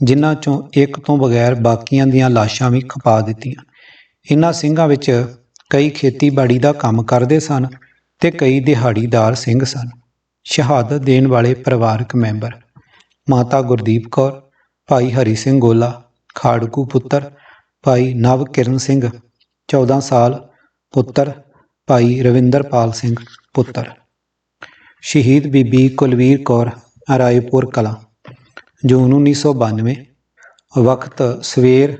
ਜਿਨ੍ਹਾਂ ਚੋਂ ਇੱਕ ਤੋਂ ਬਗੈਰ ਬਾਕੀਆਂ ਦੀਆਂ ਲਾਸ਼ਾਂ ਵੀ ਖਪਾ ਦਿੱਤੀਆਂ। ਇਨ੍ਹਾਂ ਸਿੰਘਾਂ ਵਿੱਚ ਕਈ ਖੇਤੀਬਾੜੀ ਦਾ ਕੰਮ ਕਰਦੇ ਸਨ ਤੇ ਕਈ ਦਿਹਾੜੀਦਾਰ ਸਿੰਘ ਸਨ। ਸ਼ਹਾਦਤ ਦੇਣ ਵਾਲੇ ਪਰਿਵਾਰਕ ਮੈਂਬਰ ਮਾਤਾ ਗੁਰਦੀਪ ਕੌਰ, ਭਾਈ ਹਰੀ ਸਿੰਘ ਗੋਲਾ, ਖਾੜਕੂ ਪੁੱਤਰ, ਭਾਈ ਨਵ ਕਿਰਨ ਸਿੰਘ 14 ਸਾਲ ਪੁੱਤਰ, ਭਾਈ ਰਵਿੰਦਰਪਾਲ ਸਿੰਘ ਪੁੱਤਰ। ਸ਼ਹੀਦ ਬੀਬੀ ਕੁਲਵੀਰ ਕੌਰ, ਰਾਏਪੁਰ ਕਲਾਂ। ਜੂਨ 1992 ਵਕਤ ਸਵੇਰ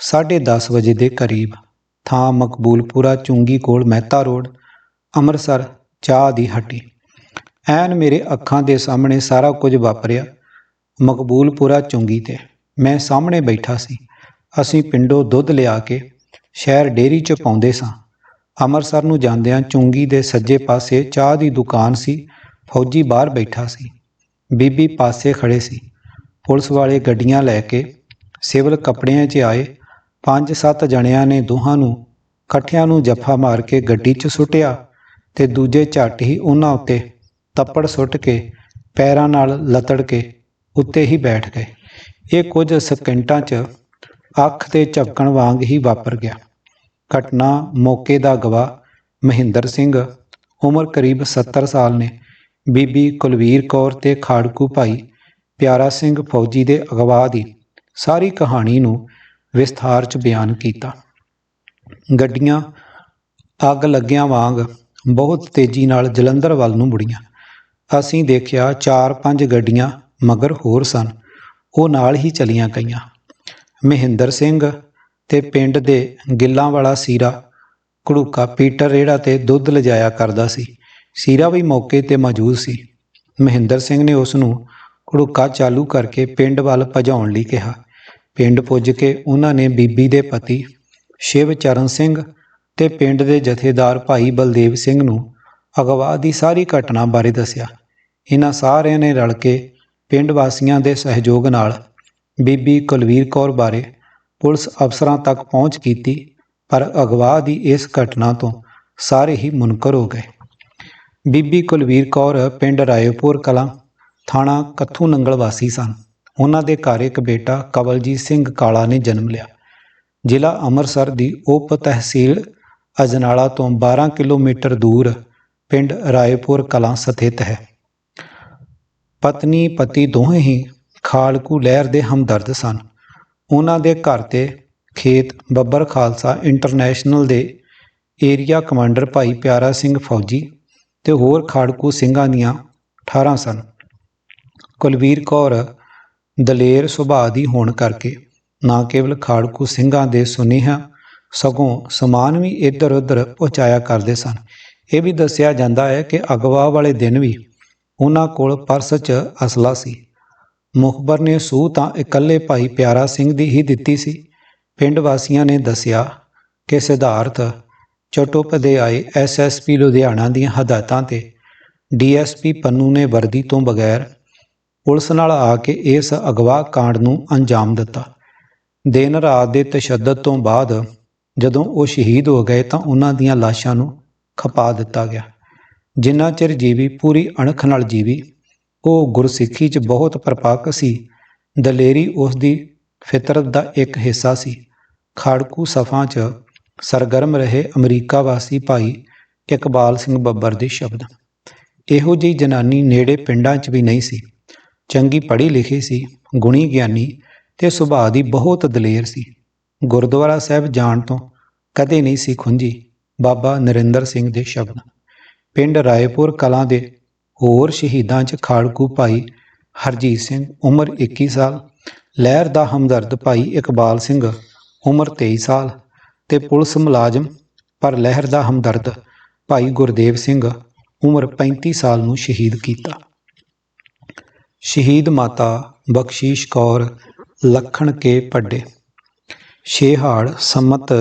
10:30 ਵਜੇ ਦੇ ਕਰੀਬ, ਥਾਂ ਮਕਬੂਲਪੁਰਾ ਚੁੰਗੀ ਕੋਲ ਮਹਿਤਾ ਰੋਡ, ਅੰਮ੍ਰਿਤਸਰ ਚਾਹ ਦੀ ਹੱਟੀ। ਐਨ ਮੇਰੇ ਅੱਖਾਂ ਦੇ ਸਾਹਮਣੇ ਸਾਰਾ ਕੁਝ ਵਾਪਰਿਆ। ਮਕਬੂਲਪੁਰਾ ਚੁੰਗੀ ਤੇ। ਮੈਂ ਸਾਹਮਣੇ ਬੈਠਾ ਸੀ। ਅਸੀਂ ਪਿੰਡੋਂ ਦੁੱਧ ਲਿਆ ਕੇ ਸ਼ਹਿਰ ਡੇਰੀ 'ਚ ਪਾਉਂਦੇ ਸਾਂ। ਅੰਮ੍ਰਿਤਸਰ ਨੂੰ ਜਾਂਦਿਆਂ ਚੁੰਗੀ ਦੇ ਸੱਜੇ ਪਾਸੇ ਚਾਹ ਦੀ ਦੁਕਾਨ ਸੀ। ਫੌਜੀ ਬਾਹਰ ਬੈਠਾ ਸੀ। ਬੀਬੀ ਪਾਸੇ ਖੜੇ ਸੀ। ਪੁਲਿਸ ਵਾਲੇ ਗੱਡੀਆਂ ਲੈ ਕੇ ਸਿਵਲ ਕੱਪੜਿਆਂ 'ਚ ਆਏ। ਪੰਜ ਸੱਤ ਜਣਿਆਂ ਨੇ ਦੋਹਾਂ ਨੂੰ ਇਕੱਠਿਆਂ ਨੂੰ ਜੱਫਾ ਮਾਰ ਕੇ ਗੱਡੀ 'ਚ ਸੁੱਟਿਆ ਤੇ ਦੂਜੇ ਝੱਟ ਹੀ ਉਹਨਾਂ ਉੱਤੇ ਤੱਪੜ ਸੁੱਟ ਕੇ ਪੈਰਾਂ ਨਾਲ ਲਤੜ ਕੇ ਉੱਤੇ ਹੀ ਬੈਠ ਗਏ। ਇਹ ਕੁਝ ਸਕਿੰਟਾਂ 'ਚ ਅੱਖ ਤੇ ਝਪਕਣ ਵਾਂਗ ਹੀ ਵਾਪਰ ਗਿਆ। ਘਟਨਾ ਮੌਕੇ ਦਾ ਗਵਾਹ ਮਹਿੰਦਰ ਸਿੰਘ, ਉਮਰ ਕਰੀਬ 70 ਸਾਲ ਨੇ। ਬੀਬੀ ਕੁਲਵੀਰ ਕੌਰ ਤੇ ਖਾੜਕੂ ਭਾਈ ਪਿਆਰਾ ਸਿੰਘ ਫੌਜੀ ਦੇ ਅਗਵਾ ਦੀ ਸਾਰੀ ਕਹਾਣੀ ਨੂੰ ਵਿਸਥਾਰ 'ਚ ਬਿਆਨ ਕੀਤਾ। ਗੱਡੀਆਂ ਅੱਗ ਲੱਗਿਆਂ ਵਾਂਗ ਬਹੁਤ ਤੇਜ਼ੀ ਨਾਲ ਜਲੰਧਰ ਵੱਲ ਨੂੰ ਮੁੜੀਆਂ। ਅਸੀਂ ਦੇਖਿਆ ਚਾਰ ਪੰਜ ਗੱਡੀਆਂ ਮਗਰ ਹੋਰ ਸਨ। ਉਹ ਨਾਲ ਹੀ ਚਲੀਆਂ ਗਈਆਂ। ਮਹਿੰਦਰ ਸਿੰਘ ਤੇ ਪਿੰਡ ਦੇ ਗਿੱਲਾਂ ਵਾਲਾ ਸੀਰਾ ਘੜੂਕਾ ਪੀਟਰ ਰੇੜਾ ਤੇ ਦੁੱਧ ਲਿਜਾਇਆ ਕਰਦਾ ਸੀ। ਸੀਰਾ ਵੀ ਮੌਕੇ ਤੇ ਮੌਜੂਦ ਸੀ। ਮਹਿੰਦਰ ਸਿੰਘ ਨੇ ਉਸ ਨੂੰ ਘੜੂਕਾ ਚਾਲੂ ਕਰਕੇ ਪਿੰਡ ਵੱਲ ਭਜਾਉਣ ਲਈ ਕਿਹਾ। ਪਿੰਡ ਪੁੱਜ ਕੇ ਉਹਨਾਂ ਨੇ ਬੀਬੀ ਦੇ ਪਤੀ ਸ਼ਿਵ ਚਰਨ ਸਿੰਘ ਤੇ ਪਿੰਡ ਦੇ ਜਥੇਦਾਰ ਭਾਈ ਬਲਦੇਵ ਸਿੰਘ ਨੂੰ ਅਗਵਾ ਦੀ ਸਾਰੀ ਘਟਨਾ ਬਾਰੇ ਦੱਸਿਆ। ਇਹਨਾਂ ਸਾਰਿਆਂ ਨੇ ਰਲ ਕੇ ਪਿੰਡ ਵਾਸੀਆਂ ਦੇ ਸਹਿਯੋਗ ਨਾਲ ਬੀਬੀ ਕੁਲਵੀਰ ਕੌਰ ਬਾਰੇ ਪੁਲਿਸ ਅਫਸਰਾਂ ਤੱਕ ਪਹੁੰਚ ਕੀਤੀ, ਪਰ ਅਗਵਾ ਦੀ ਇਸ ਘਟਨਾ ਤੋਂ ਸਾਰੇ ਹੀ ਮੁਨਕਰ ਹੋ ਗਏ। ਬੀਬੀ ਕੁਲਵੀਰ ਕੌਰ ਪਿੰਡ ਰਾਏਪੁਰ ਕਲਾਂ, ਥਾਣਾ ਕੱਥੂ ਨੰਗਲ ਵਾਸੀ ਸਨ। ਉਹਨਾਂ ਦੇ ਘਰ ਇੱਕ ਬੇਟਾ ਕਵਲਜੀਤ ਸਿੰਘ ਕਾਲਾ ਨੇ ਜਨਮ ਲਿਆ। ਜ਼ਿਲ੍ਹਾ ਅੰਮ੍ਰਿਤਸਰ ਦੀ ਉਪ ਤਹਿਸੀਲ ਅਜਨਾਲਾ ਤੋਂ 12 ਕਿਲੋਮੀਟਰ ਦੂਰ ਪਿੰਡ ਰਾਏਪੁਰ ਕਲਾਂ ਸਥਿਤ ਹੈ। ਪਤਨੀ ਪਤੀ ਦੋਵੇਂ ਹੀ ਖਾਲਕੂ ਲਹਿਰ ਦੇ ਹਮਦਰਦ ਸਨ। ਉਹਨਾਂ ਦੇ ਘਰ ਤੇ ਖੇਤ ਬੱਬਰ ਖਾਲਸਾ ਇੰਟਰਨੈਸ਼ਨਲ ਦੇ ਏਰੀਆ ਕਮਾਂਡਰ ਭਾਈ ਪਿਆਰਾ ਸਿੰਘ ਫੌਜੀ ਤੇ ਹੋਰ ਖਾੜਕੂ ਸਿੰਘਾਂ ਦੀਆਂ 18 ਸਨ। ਕੁਲਵੀਰ ਕੌਰ ਦਲੇਰ ਸੁਭਾਅ ਦੀ ਹੋਣ ਕਰਕੇ ਨਾ ਕੇਵਲ ਖਾੜਕੂ ਸਿੰਘਾਂ ਦੇ ਸੁਨੇਹਾ ਸਗੋਂ ਸਮਾਨ ਵੀ ਇੱਧਰ ਉੱਧਰ ਪਹੁੰਚਾਇਆ ਕਰਦੇ ਸਨ। ਇਹ ਵੀ ਦੱਸਿਆ ਜਾਂਦਾ ਹੈ ਕਿ ਅਗਵਾ ਵਾਲੇ ਦਿਨ ਵੀ ਉਹਨਾਂ ਕੋਲ ਪਰਸ 'ਚ ਅਸਲਾ ਸੀ। ਮੁਖਬਰ ਨੇ ਸੂਹ ਤਾਂ ਇਕੱਲੇ ਭਾਈ ਪਿਆਰਾ ਸਿੰਘ ਦੀ ਹੀ ਦਿੱਤੀ ਸੀ। ਪਿੰਡ ਵਾਸੀਆਂ ਨੇ ਦੱਸਿਆ ਕਿ ਸਿਧਾਰਥ ਚਟੋਪ ਦੇ ਆਏ ਐਸਐਸਪੀ ਲੁਧਿਆਣਾ ਦੀਆਂ ਹਦਾਇਤਾਂ ਤੇ ਡੀਐਸਪੀ ਪੰਨੂ ਨੇ ਵਰਦੀ ਤੋਂ ਬਗੈਰ ਪੁਲਿਸ ਨਾਲ ਆ ਕੇ ਇਸ ਅਗਵਾ ਕਾਂਡ ਨੂੰ ਅੰਜਾਮ ਦਿੱਤਾ। ਦਿਨ ਰਾਤ ਦੇ ਤਸ਼ੱਦਦ ਤੋਂ ਬਾਅਦ ਜਦੋਂ ਉਹ ਸ਼ਹੀਦ ਹੋ ਗਏ ਤਾਂ ਉਹਨਾਂ ਦੀਆਂ ਲਾਸ਼ਾਂ ਨੂੰ ਖਪਾ ਦਿੱਤਾ ਗਿਆ। ਜਿੰਨਾ ਚਿਰ ਜੀਵੀ ਪੂਰੀ ਅਣਖ ਨਾਲ ਜੀਵੀ, ਉਹ ਗੁਰਸਿੱਖੀ 'ਚ ਬਹੁਤ ਪਰਪੱਕ ਸੀ। ਦਲੇਰੀ ਉਸ ਦੀ ਫਿਤਰਤ ਦਾ ਇੱਕ ਹਿੱਸਾ ਸੀ। ਖਾੜਕੂ ਸਫਾਂ 'ਚ ਸਰਗਰਮ ਰਹੇ ਅਮਰੀਕਾ ਵਾਸੀ ਭਾਈ ਇਕਬਾਲ ਸਿੰਘ ਬੱਬਰ ਦੇ ਸ਼ਬਦ। ਇਹੋ ਜਿਹੀ ਜਨਾਨੀ ਨੇੜੇ ਪਿੰਡਾਂ 'ਚ ਵੀ ਨਹੀਂ ਸੀ। ਚੰਗੀ ਪੜ੍ਹੀ ਲਿਖੀ ਸੀ, ਗੁਣੀ ਗਿਆਨੀ ਤੇ ਸੁਭਾਅ ਦੀ ਬਹੁਤ ਦਲੇਰ ਸੀ। ਗੁਰਦੁਆਰਾ ਸਾਹਿਬ ਜਾਣ ਤੋਂ ਕਦੇ ਨਹੀਂ ਸੀ ਖੁੰਝੀ ਬਾਬਾ ਨਰਿੰਦਰ ਸਿੰਘ ਦੇ ਸ਼ਬਦ। ਪਿੰਡ ਰਾਏਪੁਰ ਕਲਾਂ ਦੇ ਹੋਰ ਸ਼ਹੀਦਾਂ 'ਚ ਖਾੜਕੂ ਭਾਈ ਹਰਜੀਤ ਸਿੰਘ ਉਮਰ 21 ਸਾਲ, ਲਹਿਰ ਦਾ ਹਮਦਰਦ ਭਾਈ ਇਕਬਾਲ ਸਿੰਘ ਉਮਰ 23 ਸਾਲ ਤੇ ਪੁਲਿਸ ਮੁਲਾਜ਼ਮ ਪਰ ਲਹਿਰ ਦਾ ਹਮਦਰਦ ਭਾਈ ਗੁਰਦੇਵ ਸਿੰਘ ਉਮਰ 35 ਸਾਲ ਨੂੰ ਸ਼ਹੀਦ ਕੀਤਾ। ਸ਼ਹੀਦ ਮਾਤਾ ਬਖਸ਼ੀਸ਼ ਕੌਰ ਲਖਣ ਕੇ ਪੱਡੇ ਛੇਹਾੜ ਸੰਮਤ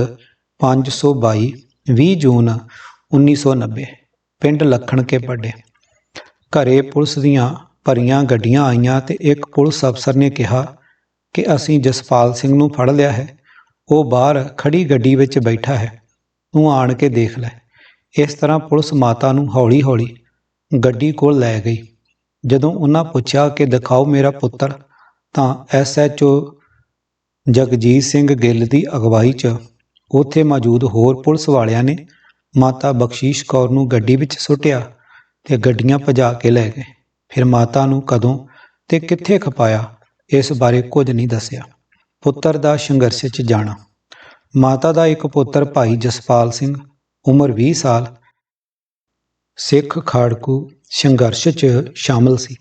522 20 ਜੂਨ 1990 ਪਿੰਡ ਲੱਖਣ ਕੇ ਪੱਡੇ ਘਰੇ ਪੁਲਿਸ ਦੀਆਂ ਭਰੀਆਂ ਗੱਡੀਆਂ ਆਈਆਂ ਤੇ ਇੱਕ ਪੁਲਿਸ ਅਫਸਰ ਨੇ ਕਿਹਾ ਕਿ ਅਸੀਂ ਜਸਪਾਲ ਸਿੰਘ ਨੂੰ ਫੜ ਲਿਆ ਹੈ। ਉਹ ਬਾਹਰ ਖੜੀ ਗੱਡੀ ਵਿੱਚ ਬੈਠਾ ਹੈ। ਤੂੰ ਆਣ ਕੇ ਦੇਖ ਲੈ। ਇਸ ਤਰ੍ਹਾਂ ਪੁਲਿਸ ਮਾਤਾ ਨੂੰ ਹੌਲੀ-ਹੌਲੀ ਗੱਡੀ ਕੋਲ ਲੈ ਗਈ। ਜਦੋਂ ਉਹਨਾਂ ਪੁੱਛਿਆ ਕਿ ਦਿਖਾਓ ਮੇਰਾ ਪੁੱਤਰ, ਤਾਂ ਐਸਐਚਓ ਜਗਜੀਤ ਸਿੰਘ ਗਿੱਲ ਦੀ ਅਗਵਾਈ 'ਚ ਉੱਥੇ ਮੌਜੂਦ ਹੋਰ ਪੁਲਿਸ ਵਾਲਿਆਂ ਨੇ ਮਾਤਾ ਬਖਸ਼ੀਸ਼ ਕੌਰ ਨੂੰ ਗੱਡੀ ਵਿੱਚ ਸੁੱਟਿਆ ਤੇ ਗੱਡੀਆਂ ਭਜਾ ਕੇ ਲੈ ਗਏ। ਫਿਰ ਮਾਤਾ ਨੂੰ ਕਦੋਂ ਤੇ ਕਿੱਥੇ ਖਪਾਇਆ, ਇਸ ਬਾਰੇ ਕੁਝ ਨਹੀਂ ਦੱਸਿਆ। ਪੁੱਤਰ ਦਾ ਸੰਘਰਸ਼ 'ਚ ਜਾਣਾ। ਮਾਤਾ ਦਾ ਇੱਕ ਪੁੱਤਰ ਭਾਈ ਜਸਪਾਲ ਸਿੰਘ, ਉਮਰ 20 ਸਾਲ, ਸਿੱਖ ਖਾੜਕੂ ਸੰਘਰਸ਼ 'ਚ ਸ਼ਾਮਲ ਸੀ।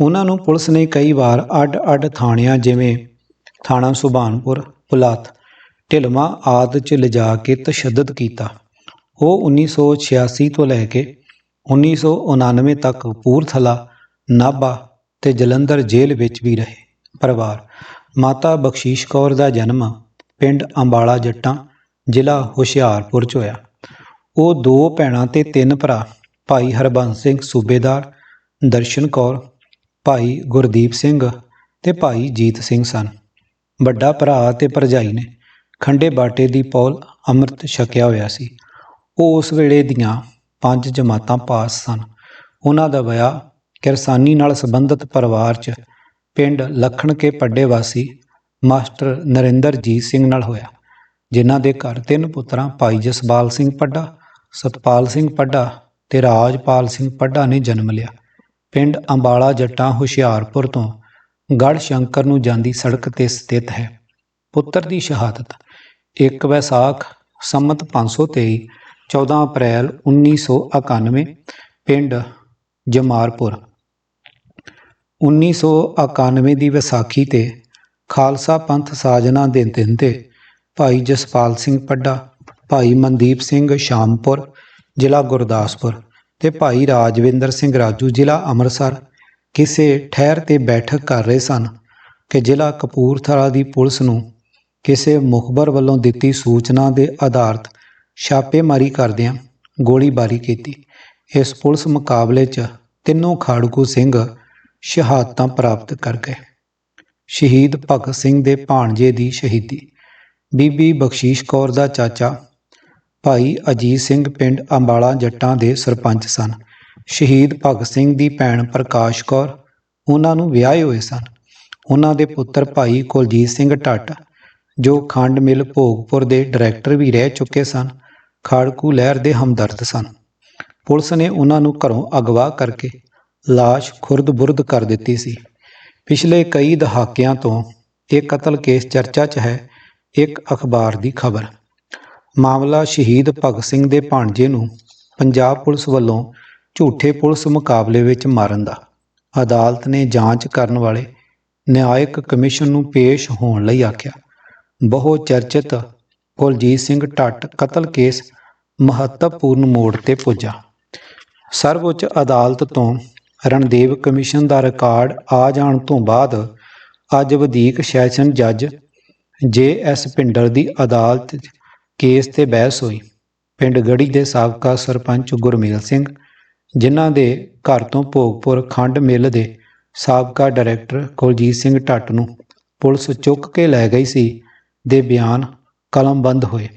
ਉਹਨਾਂ ਨੂੰ ਪੁਲਿਸ ਨੇ ਕਈ ਵਾਰ ਅੱਡ-ਅੱਡ ਥਾਣਿਆਂ ਜਿਵੇਂ ਥਾਣਾ ਸੁਭਾਨਪੁਰ ਪੁਲਾਤ ਢਿਲਮਾ ਆਦਿ 'ਚ ਲਿਜਾ ਕੇ ਤਸ਼ੱਦਦ ਕੀਤਾ। ਉਹ 1986 ਤੋਂ ਲੈ ਕੇ 1999 ਤੱਕ ਕਪੂਰਥਲਾ ਨਾਭਾ ਤੇ ਜਲੰਧਰ ਜੇਲ੍ਹ ਵਿੱਚ ਵੀ ਰਹੇ। ਪਰਿਵਾਰ, ਮਾਤਾ ਬਖਸ਼ੀਸ਼ ਕੌਰ ਦਾ ਜਨਮ ਪਿੰਡ ਅੰਬਾਲਾ ਜੱਟਾਂ, ਜ਼ਿਲ੍ਹਾ ਹੁਸ਼ਿਆਰਪੁਰ 'ਚ ਹੋਇਆ। ਉਹ ਦੋ ਭੈਣਾਂ ਤੇ ਤਿੰਨ ਭਰਾ, ਭਾਈ ਹਰਬੰਸ ਸਿੰਘ ਸੂਬੇਦਾਰ, ਦਰਸ਼ਨ ਕੌਰ, ਭਾਈ ਗੁਰਦੀਪ ਸਿੰਘ ਤੇ ਭਾਈ ਜੀਤ ਸਿੰਘ ਸਨ। ਵੱਡਾ ਭਰਾ ਤੇ ਭਰਜਾਈ ਨੇ ਖੰਡੇ ਬਾਟੇ ਦੀ ਪੌਲ ਅੰਮ੍ਰਿਤ ਛਕਿਆ ਹੋਇਆ ਸੀ। ਉਹ ਉਸ ਵੇਲੇ ਦੀਆਂ ਪੰਜ ਜਮਾਤਾਂ ਪਾਸ ਸਨ। ਉਹਨਾਂ ਦਾ ਵਿਆਹ ਕਿਰਸਾਨੀ ਨਾਲ ਸੰਬੰਧਿਤ ਪਰਿਵਾਰ 'ਚ ਪਿੰਡ ਲਖਣ ਕੇ ਪੱਡੇ ਵਾਸੀ ਮਾਸਟਰ ਨਰਿੰਦਰਜੀਤ ਸਿੰਘ ਨਾਲ ਹੋਇਆ, ਜਿਨ੍ਹਾਂ ਦੇ ਘਰ ਤਿੰਨ ਪੁੱਤਰਾਂ ਭਾਈ ਜਸਪਾਲ ਸਿੰਘ ਪੱਡਾ ਸਤਪਾਲ ਸਿੰਘ ਪੱਡਾ ਤੇ ਰਾਜਪਾਲ ਸਿੰਘ ਪੱਡਾ ਨੇ ਜਨਮ ਲਿਆ। ਪਿੰਡ ਅੰਬਾਲਾ ਜੱਟਾਂ ਹੁਸ਼ਿਆਰਪੁਰ ਤੋਂ ਗੜ ਸ਼ੰਕਰ ਨੂੰ ਜਾਂਦੀ ਸੜਕ ਤੇ ਸਥਿਤ ਹੈ। ਪੁੱਤਰ ਦੀ ਸ਼ਹਾਦਤ 1 ਵੈਸਾਖ ਸੰਮਤ 523 14 ਅਪ੍ਰੈਲ 1991 ਪਿੰਡ ਜਮਾਰਪੁਰ। 1991 ਦੀ ਵਿਸਾਖੀ ਤੇ ਖਾਲਸਾ ਪੰਥ ਸਾਜਨਾ ਦੇ ਦਿਨ ਤੇ ਭਾਈ ਜਸਪਾਲ ਸਿੰਘ ਪੱਡਾ ਭਾਈ ਮਨਦੀਪ ਸਿੰਘ ਸ਼ਾਮਪੁਰ, ਜ਼ਿਲ੍ਹਾ ਗੁਰਦਾਸਪੁਰ ਤੇ ਭਾਈ ਰਾਜਵਿੰਦਰ ਸਿੰਘ ਰਾਜੂ, ਜ਼ਿਲ੍ਹਾ ਅੰਮ੍ਰਿਤਸਰ ਕਿਸੇ ਠਹਿਰ ਤੇ ਬੈਠਕ ਕਰ ਰਹੇ ਸਨ ਕਿ ਜ਼ਿਲ੍ਹਾ ਕਪੂਰਥਲਾ ਦੀ ਪੁਲਿਸ ਨੂੰ ਕਿਸੇ ਮੁਖਬਰ ਵੱਲੋਂ ਦਿੱਤੀ ਸੂਚਨਾ ਦੇ ਆਧਾਰਤ ਛਾਪੇਮਾਰੀ ਕਰਦਿਆਂ ਗੋਲੀਬਾਰੀ ਕੀਤੀ। ਇਸ ਪੁਲਿਸ ਮੁਕਾਬਲੇ 'ਚ ਤਿੰਨੋਂ ਖਾੜਕੂ ਸਿੰਘ ਸ਼ਹਾਦਤਾਂ ਪ੍ਰਾਪਤ ਕਰ ਗਏ। ਸ਼ਹੀਦ ਭਗਤ ਸਿੰਘ ਦੇ ਭਾਣਜੇ ਦੀ ਸ਼ਹੀਦੀ। ਬੀਬੀ ਬਖਸ਼ੀਸ਼ ਕੌਰ ਦਾ ਚਾਚਾ ਭਾਈ ਅਜੀਤ ਸਿੰਘ ਪਿੰਡ ਅੰਬਾਲਾ ਜੱਟਾਂ ਦੇ ਸਰਪੰਚ ਸਨ। ਸ਼ਹੀਦ ਭਗਤ ਸਿੰਘ ਦੀ ਭੈਣ ਪ੍ਰਕਾਸ਼ ਕੌਰ ਉਹਨਾਂ ਨੂੰ ਵਿਆਹੇ ਹੋਏ ਸਨ। ਉਹਨਾਂ ਦੇ ਪੁੱਤਰ ਭਾਈ ਕੁਲਜੀਤ ਸਿੰਘ ਟੱਟ, ਜੋ ਖੰਡ ਮਿਲ ਭੋਗਪੁਰ ਦੇ ਡਾਇਰੈਕਟਰ ਵੀ ਰਹਿ ਚੁੱਕੇ ਸਨ ਖਾੜਕੂ ਲਹਿਰ ਦੇ ਹਮਦਰਦ ਸਨ। ਪੁਲਿਸ ਨੇ ਉਹਨਾਂ ਨੂੰ ਘਰੋਂ ਅਗਵਾ ਕਰਕੇ ਲਾਸ਼ ਖੁਰਦ-ਬੁਰਦ ਕਰ ਦਿੱਤੀ ਸੀ। ਪਿਛਲੇ ਕਈ ਦਹਾਕਿਆਂ ਤੋਂ ਇਹ ਕਤਲ ਕੇਸ ਚਰਚਾ 'ਚ ਹੈ, ਇੱਕ ਅਖਬਾਰ ਦੀ ਖਬਰ। ਮਾਮਲਾ ਸ਼ਹੀਦ ਭਗਤ ਸਿੰਘ ਦੇ ਭਾਣਜੇ ਨੂੰ ਪੰਜਾਬ ਪੁਲਿਸ ਵੱਲੋਂ ਝੂਠੇ ਪੁਲਿਸ ਮੁਕਾਬਲੇ ਵਿੱਚ ਮਾਰਨ ਦਾ ਅਦਾਲਤ ਨੇ ਜਾਂਚ ਕਰਨ ਵਾਲੇ ਨਿਆਇਕ ਕਮਿਸ਼ਨ ਨੂੰ ਪੇਸ਼ ਹੋਣ ਲਈ ਆਖਿਆ। ਬਹੁ ਚਰਚਿਤ ਕੁਲਜੀਤ ਸਿੰਘ ਟੱਟ ਕਤਲ ਕੇਸ ਮਹੱਤਵਪੂਰਨ ਮੋੜ ਤੇ ਪੁੱਜਾ। ਸਰਵਉੱਚ ਅਦਾਲਤ ਤੋਂ ਰਣਦੇਵ ਕਮਿਸ਼ਨ ਦਾ ਰਿਕਾਰਡ ਆ ਜਾਣ ਤੋਂ ਬਾਅਦ ਅੱਜ ਵਧੀਕ ਸੈਸ਼ਨ ਜੱਜ ਜੇ ਐਸ ਪਿੰਡਰ ਦੀ ਅਦਾਲਤ ਕੇਸ ਤੇ ਬਹਿਸ ਹੋਈ। ਪਿੰਡ ਗੜੀ ਦੇ ਸਾਬਕਾ ਸਰਪੰਚ ਗੁਰਮੇਲ ਸਿੰਘ, ਜਿਨ੍ਹਾਂ ਦੇ ਘਰ ਤੋਂ ਭੋਗਪੁਰ ਖੰਡ ਮਿੱਲ ਦੇ ਸਾਬਕਾ ਡਾਇਰੈਕਟਰ ਕੁਲਜੀਤ ਸਿੰਘ ਟੱਟ ਨੂੰ ਪੁਲਿਸ ਚੁੱਕ ਕੇ ਲੈ ਗਈ ਸੀ ਦੇ ਬਿਆਨ ਕਲਮਬੰਦ ਹੋਏ।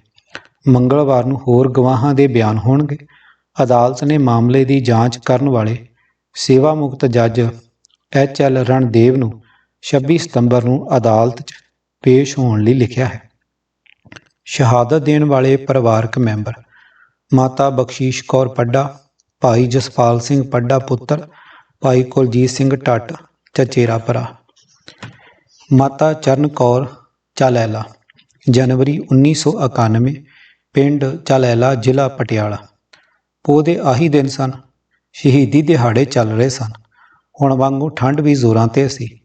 ਮੰਗਲਵਾਰ ਨੂੰ ਹੋਰ ਗਵਾਹਾਂ ਦੇ ਬਿਆਨ ਹੋਣਗੇ। ਅਦਾਲਤ ਨੇ ਮਾਮਲੇ ਦੀ ਜਾਂਚ ਕਰਨ ਵਾਲੇ ਸੇਵਾ ਮੁਕਤ ਜੱਜ ਐਚ ਐਲ ਰਣਦੇਵ ਨੂੰ 26 ਸਤੰਬਰ ਨੂੰ ਅਦਾਲਤ 'ਚ ਪੇਸ਼ ਹੋਣ ਲਈ ਲਿਖਿਆ ਹੈ। ਸ਼ਹਾਦਤ ਦੇਣ ਵਾਲੇ ਪਰਿਵਾਰਕ ਮੈਂਬਰ ਮਾਤਾ ਬਖਸ਼ੀਸ਼ ਕੌਰ ਪੱਡਾ, ਭਾਈ ਜਸਪਾਲ ਸਿੰਘ ਪੱਡਾ ਪੁੱਤਰ, ਭਾਈ ਕੁਲਜੀਤ ਸਿੰਘ ਟੱਟ, ਚਚੇਰਾ ਭਰਾ। ਮਾਤਾ ਚਰਨ ਕੌਰ ਚਾਲੈਲਾ। ਜਨਵਰੀ 1991 ਪਿੰਡ ਚਲੈਲਾ, ਜ਼ਿਲ੍ਹਾ ਪਟਿਆਲਾ। ਉਹਦੇ ਆਹੀ ਦਿਨ ਸਨ, ਸ਼ਹੀਦੀ ਦਿਹਾੜੇ ਚੱਲ ਰਹੇ ਸਨ। ਹੁਣ ਵਾਂਗੂ ਠੰਡ ਵੀ ਜ਼ੋਰਾਂ ਤੇ ਸੀ।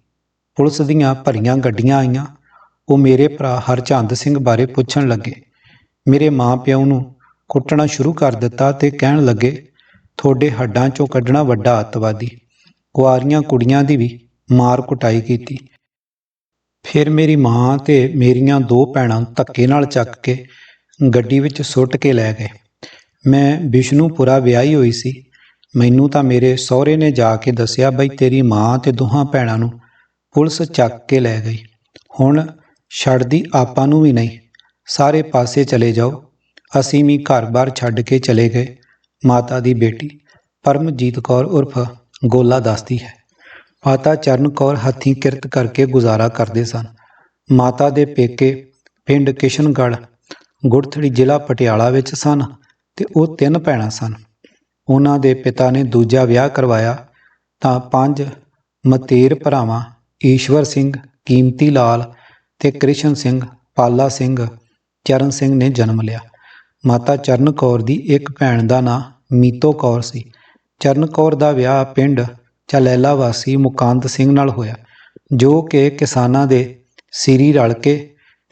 ਪੁਲਿਸ ਦੀਆਂ ਭਰੀਆਂ ਗੱਡੀਆਂ ਆਈਆਂ। ਉਹ ਮੇਰੇ ਭਰਾ ਹਰਚੰਦ ਸਿੰਘ ਬਾਰੇ ਪੁੱਛਣ ਲੱਗੇ। ਮੇਰੇ ਮਾਂ ਪਿਓ ਨੂੰ ਕੁੱਟਣਾ ਸ਼ੁਰੂ ਕਰ ਦਿੱਤਾ ਤੇ ਕਹਿਣ ਲੱਗੇ, ਤੁਹਾਡੇ ਹੱਡਾਂ ਚੋਂ ਕੱਢਣਾ ਵੱਡਾ ਅੱਤਵਾਦੀ। ਕੁਆਰੀਆਂ ਕੁੜੀਆਂ ਦੀ ਵੀ ਮਾਰ ਕੁਟਾਈ ਕੀਤੀ। ਫਿਰ ਮੇਰੀ ਮਾਂ ਤੇ ਮੇਰੀਆਂ ਦੋ ਭੈਣਾਂ ਧੱਕੇ ਨਾਲ ਚੱਕ ਕੇ ਗੱਡੀ ਵਿੱਚ ਸੁੱਟ ਕੇ ਲੈ ਗਏ। ਮੈਂ ਵਿਸ਼ਨੂਪੁਰਾ ਵਿਆਹੀ ਹੋਈ ਸੀ। ਮੈਨੂੰ ਤਾਂ ਮੇਰੇ ਸਹੁਰੇ ਨੇ ਜਾ ਕੇ ਦੱਸਿਆ, ਬਈ ਤੇਰੀ ਮਾਂ ਤੇ ਦੋਹਾਂ ਭੈਣਾਂ ਨੂੰ ਪੁਲਿਸ ਚੱਕ ਕੇ ਲੈ ਗਈ। ਹੁਣ ਛੱਡਦੀ ਆਪਾਂ ਨੂੰ ਵੀ ਨਹੀਂ। ਸਾਰੇ ਪਾਸੇ ਚਲੇ ਜਾਓ। ਅਸੀਂ ਵੀ ਘਰ-ਬਾਰ ਛੱਡ ਕੇ ਚਲੇ ਗਏ। ਮਾਤਾ ਦੀ ਬੇਟੀ ਪਰਮਜੀਤ ਕੌਰ ਉਰਫ ਗੋਲਾ ਦੱਸਦੀ ਹੈ। ਮਾਤਾ ਚਰਨ ਕੌਰ ਹੱਥੀਂ ਕਿਰਤ ਕਰਕੇ ਗੁਜ਼ਾਰਾ ਕਰਦੇ ਸਨ। ਮਾਤਾ ਦੇ ਪੇਕੇ ਪਿੰਡ ਕਿਸ਼ਨਗੜ੍ਹ, ਗੁੜਥੜੀ ਜ਼ਿਲ੍ਹਾ ਪਟਿਆਲਾ ਵਿੱਚ ਸਨ ਤੇ ਉਹ ਤਿੰਨ ਭੈਣਾਂ ਸਨ। ਉਹਨਾਂ ਦੇ ਪਿਤਾ ਨੇ ਦੂਜਾ ਵਿਆਹ ਕਰਵਾਇਆ ਤਾਂ ਪੰਜ ਮਤੇਰ ਭਰਾਵਾਂ, ਈਸ਼ਵਰ ਸਿੰਘ, ਕੀਮਤੀ ਲਾਲ ਤੇ ਕ੍ਰਿਸ਼ਨ ਸਿੰਘ, ਪਾਲਾ ਸਿੰਘ, ਚਰਨ ਸਿੰਘ ਨੇ ਜਨਮ ਲਿਆ। ਮਾਤਾ ਚਰਨ ਕੌਰ ਦੀ ਇੱਕ ਭੈਣ ਦਾ ਨਾਂ ਮੀਤੋ ਕੌਰ ਸੀ। ਚਰਨ ਕੌਰ ਦਾ ਵਿਆਹ ਪਿੰਡ ਚਲੈਲਾ ਵਾਸੀ ਮੁਕੰਦ ਸਿੰਘ ਨਾਲ ਹੋਇਆ, ਜੋ ਕਿ ਕਿਸਾਨਾਂ ਦੇ ਸਿਰੀ ਰਲ ਕੇ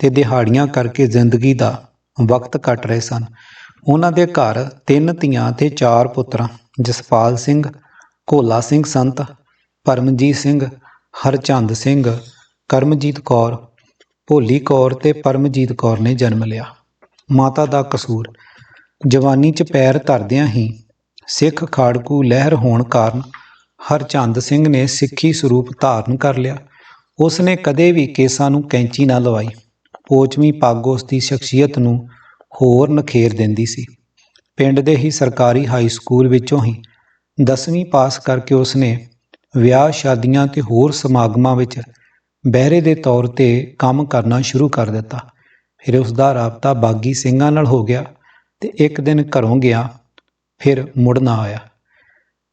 ਤੇ ਦਿਹਾੜੀਆਂ ਕਰਕੇ ਜ਼ਿੰਦਗੀ ਦਾ ਵਕਤ ਕੱਟ ਰਹੇ ਸਨ। ਉਹਨਾਂ ਦੇ ਘਰ ਤਿੰਨ ਧੀਆਂ ਤੇ ਚਾਰ ਪੁੱਤਰਾਂ, ਜਸਪਾਲ ਸਿੰਘ ਕੋਲਾ ਸਿੰਘ ਸੰਤ, ਪਰਮਜੀਤ ਸਿੰਘ, ਹਰਚੰਦ ਸਿੰਘ, ਕਰਮਜੀਤ ਕੌਰ, ਭੋਲੀ ਕੌਰ ਤੇ ਪਰਮਜੀਤ ਕੌਰ ਨੇ ਜਨਮ ਲਿਆ। ਮਾਤਾ ਦਾ ਕਸੂਰ, ਜਵਾਨੀ 'ਚ ਪੈਰ ਧਰਦਿਆਂ ਹੀ ਸਿੱਖ ਖਾੜਕੂ ਲਹਿਰ ਹੋਣ ਕਾਰਨ ਹਰਚੰਦ ਸਿੰਘ ਨੇ ਸਿੱਖੀ ਸਰੂਪ ਧਾਰਨ ਕਰ ਲਿਆ। ਉਸ ਨੇ ਕਦੇ ਵੀ ਕੇਸਾਂ ਨੂੰ ਕੈਂਚੀ ਨਾ ਲਵਾਈ। ਪੋਚਵੀਂ ਪੱਗ ਉਸ ਦੀ ਸ਼ਖਸੀਅਤ ਨੂੰ ਹੋਰ ਨਖੇਰ ਦਿੰਦੀ ਸੀ। ਪਿੰਡ ਦੇ ਹੀ ਸਰਕਾਰੀ ਹਾਈ ਸਕੂਲ ਵਿੱਚੋਂ ਹੀ 10ਵੀਂ ਪਾਸ ਕਰਕੇ ਉਸ ਨੇ ਵਿਆਹ ਸ਼ਾਦੀਆਂ ਤੇ ਹੋਰ ਸਮਾਗਮਾਂ ਵਿੱਚ ਬਹਿਰੇ ਦੇ ਤੌਰ ਤੇ ਕੰਮ ਕਰਨਾ ਸ਼ੁਰੂ ਕਰ ਦਿੱਤਾ। ਫਿਰ ਉਸ ਦਾ ਰਾਬਤਾ ਬਾਗੀ ਸਿੰਘਾਂ ਨਾਲ ਹੋ ਗਿਆ ਤੇ ਇੱਕ ਦਿਨ ਘਰੋਂ ਗਿਆ, ਫਿਰ ਮੁੜ ਨਾ ਆਇਆ।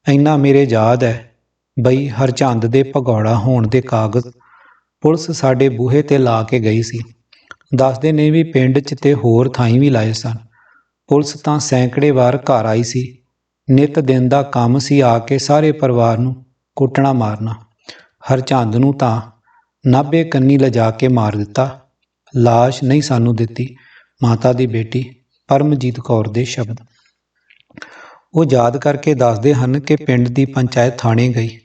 ਇੰਨਾ ਮੇਰੇ ਯਾਦ ਹੈ ਬਈ ਹਰਚੰਦ ਦੇ ਭਗੌੜਾ ਹੋਣ ਦੇ ਕਾਗਜ਼। ਪੁਲਿਸ ਸਾਡੇ ਬੂਹੇ ਤੇ ਲਾ ਕੇ ਗਈ ਸੀ। ਦੱਸਦੇ ਨੇ ਵੀ ਪਿੰਡ 'ਚ ਤੇ ਹੋਰ ਥਾਈਂ ਵੀ ਲਾਏ ਸਨ। ਪੁਲਿਸ ਤਾਂ ਸੈਂਕੜੇ ਵਾਰ ਘਰ ਆਈ ਸੀ। ਨਿਤ ਦਿਨ ਦਾ ਕੰਮ ਸੀ ਆ ਕੇ ਸਾਰੇ ਪਰਿਵਾਰ ਨੂੰ ਕੁੱਟਣਾ ਮਾਰਨਾ। ਹਰਚੰਦ ਨੂੰ ਤਾਂ ਨਾਭੇ ਕੰਨੀ ਲਿਜਾ ਕੇ ਮਾਰ ਦਿੱਤਾ। ਲਾਸ਼ ਨਹੀਂ ਸਾਨੂੰ ਦਿੱਤੀ ਮਾਤਾ ਦੀ ਬੇਟੀ ਪਰਮਜੀਤ ਕੌਰ ਦੇ ਸ਼ਬਦ। ਉਹ ਯਾਦ ਕਰਕੇ ਦੱਸਦੇ ਹਨ ਕਿ ਪਿੰਡ ਦੀ ਪੰਚਾਇਤ ਥਾਣੇ ਗਈ।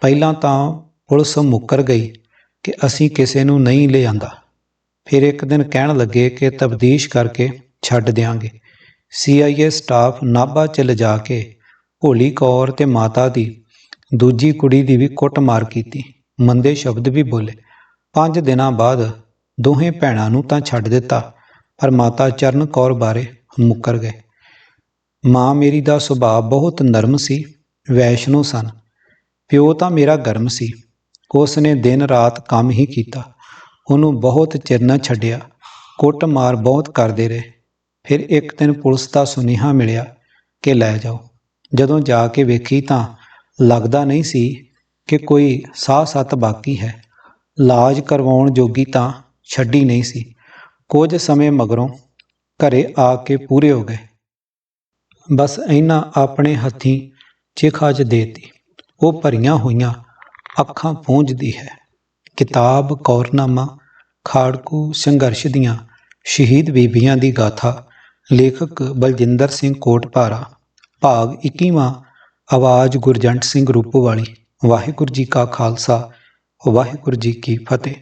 ਪਹਿਲਾਂ ਤਾਂ ਪੁਲਿਸ ਮੁੱਕਰ ਗਈ ਕਿ ਅਸੀਂ ਕਿਸੇ ਨੂੰ ਨਹੀਂ ਲਿਆਂਦਾ। ਫਿਰ ਇੱਕ ਦਿਨ ਕਹਿਣ ਲੱਗੇ ਕਿ ਤਬਦੀਸ਼ ਕਰਕੇ ਛੱਡ ਦਿਆਂਗੇ। ਸੀਆਈਏ ਸਟਾਫ ਨਾਭਾ ਚ ਲਿਜਾ ਕੇ ਭੋਲੀ ਕੌਰ ਤੇ ਮਾਤਾ ਦੀ ਦੂਜੀ ਕੁੜੀ ਦੀ ਵੀ ਕੁੱਟਮਾਰ ਕੀਤੀ। ਮੰਦੇ ਸ਼ਬਦ ਵੀ ਬੋਲੇ। ਪੰਜ ਦਿਨਾਂ ਬਾਅਦ ਦੋਹੇ ਭੈਣਾਂ ਨੂੰ ਤਾਂ ਛੱਡ ਦਿੱਤਾ, ਪਰ ਮਾਤਾ ਚਰਨ ਕੌਰ ਬਾਰੇ ਮੁੱਕਰ ਗਏ। ਮਾਂ ਮੇਰੀ ਦਾ ਸੁਭਾਅ ਬਹੁਤ ਨਰਮ ਸੀ, ਵੈਸ਼ਨੋ ਸਨ। ਪਿਓ ਤਾਂ ਮੇਰਾ ਗਰਮ ਸੀ। ਉਸ ਨੇ ਦਿਨ ਰਾਤ ਕੰਮ ਹੀ ਕੀਤਾ। ਉਹਨੂੰ ਬਹੁਤ ਚਿਰ ਨਾ ਛੱਡਿਆ। ਕੁੱਟ ਮਾਰ ਬਹੁਤ ਕਰਦੇ ਰਹੇ। ਫਿਰ ਇੱਕ ਦਿਨ ਪੁਲਿਸ ਦਾ ਸੁਨੇਹਾ ਮਿਲਿਆ ਕਿ ਲੈ ਜਾਓ। ਜਦੋਂ ਜਾ ਕੇ ਵੇਖੀ ਤਾਂ ਲੱਗਦਾ ਨਹੀਂ ਸੀ ਕਿ ਕੋਈ ਸਾਹ ਸੱਤ ਬਾਕੀ ਹੈ। ਇਲਾਜ ਕਰਵਾਉਣ ਜੋਗੀ ਤਾਂ ਛੱਡੀ ਨਹੀਂ ਸੀ। ਕੁਝ ਸਮੇਂ ਮਗਰੋਂ ਘਰੇ ਆ ਕੇ ਪੂਰੇ ਹੋ ਗਏ। ਬਸ ਇਹਨਾਂ ਆਪਣੇ ਹੱਥੀਂ ਚਿਖਾ ਚ ਦੇਤੀ। ਉਹ ਭਰੀਆਂ ਹੋਈਆਂ ਅੱਖਾਂ ਪੂੰਝਦੀ ਹੈ। ਕਿਤਾਬ, ਕੌਰਨਾਮਾ, ਖਾੜਕੂ, ਸੰਘਰਸ਼ ਦੀਆਂ ਸ਼ਹੀਦ ਬੀਬੀਆਂ ਦੀ ਗਾਥਾ, ਲੇਖਕ ਬਲਜਿੰਦਰ ਸਿੰਘ ਕੋਟਪਾਰਾ ਭਾਗ 21ਵਾਂ ਆਵਾਜ਼ ਗੁਰਜੰਟ ਸਿੰਘ ਰੂਪੋਵਾਲੀ, ਵਾਹਿਗੁਰੂ ਜੀ ਕਾ ਖਾਲਸਾ, ਵਾਹਿਗੁਰੂ ਜੀ ਕੀ ਫਤਿਹ।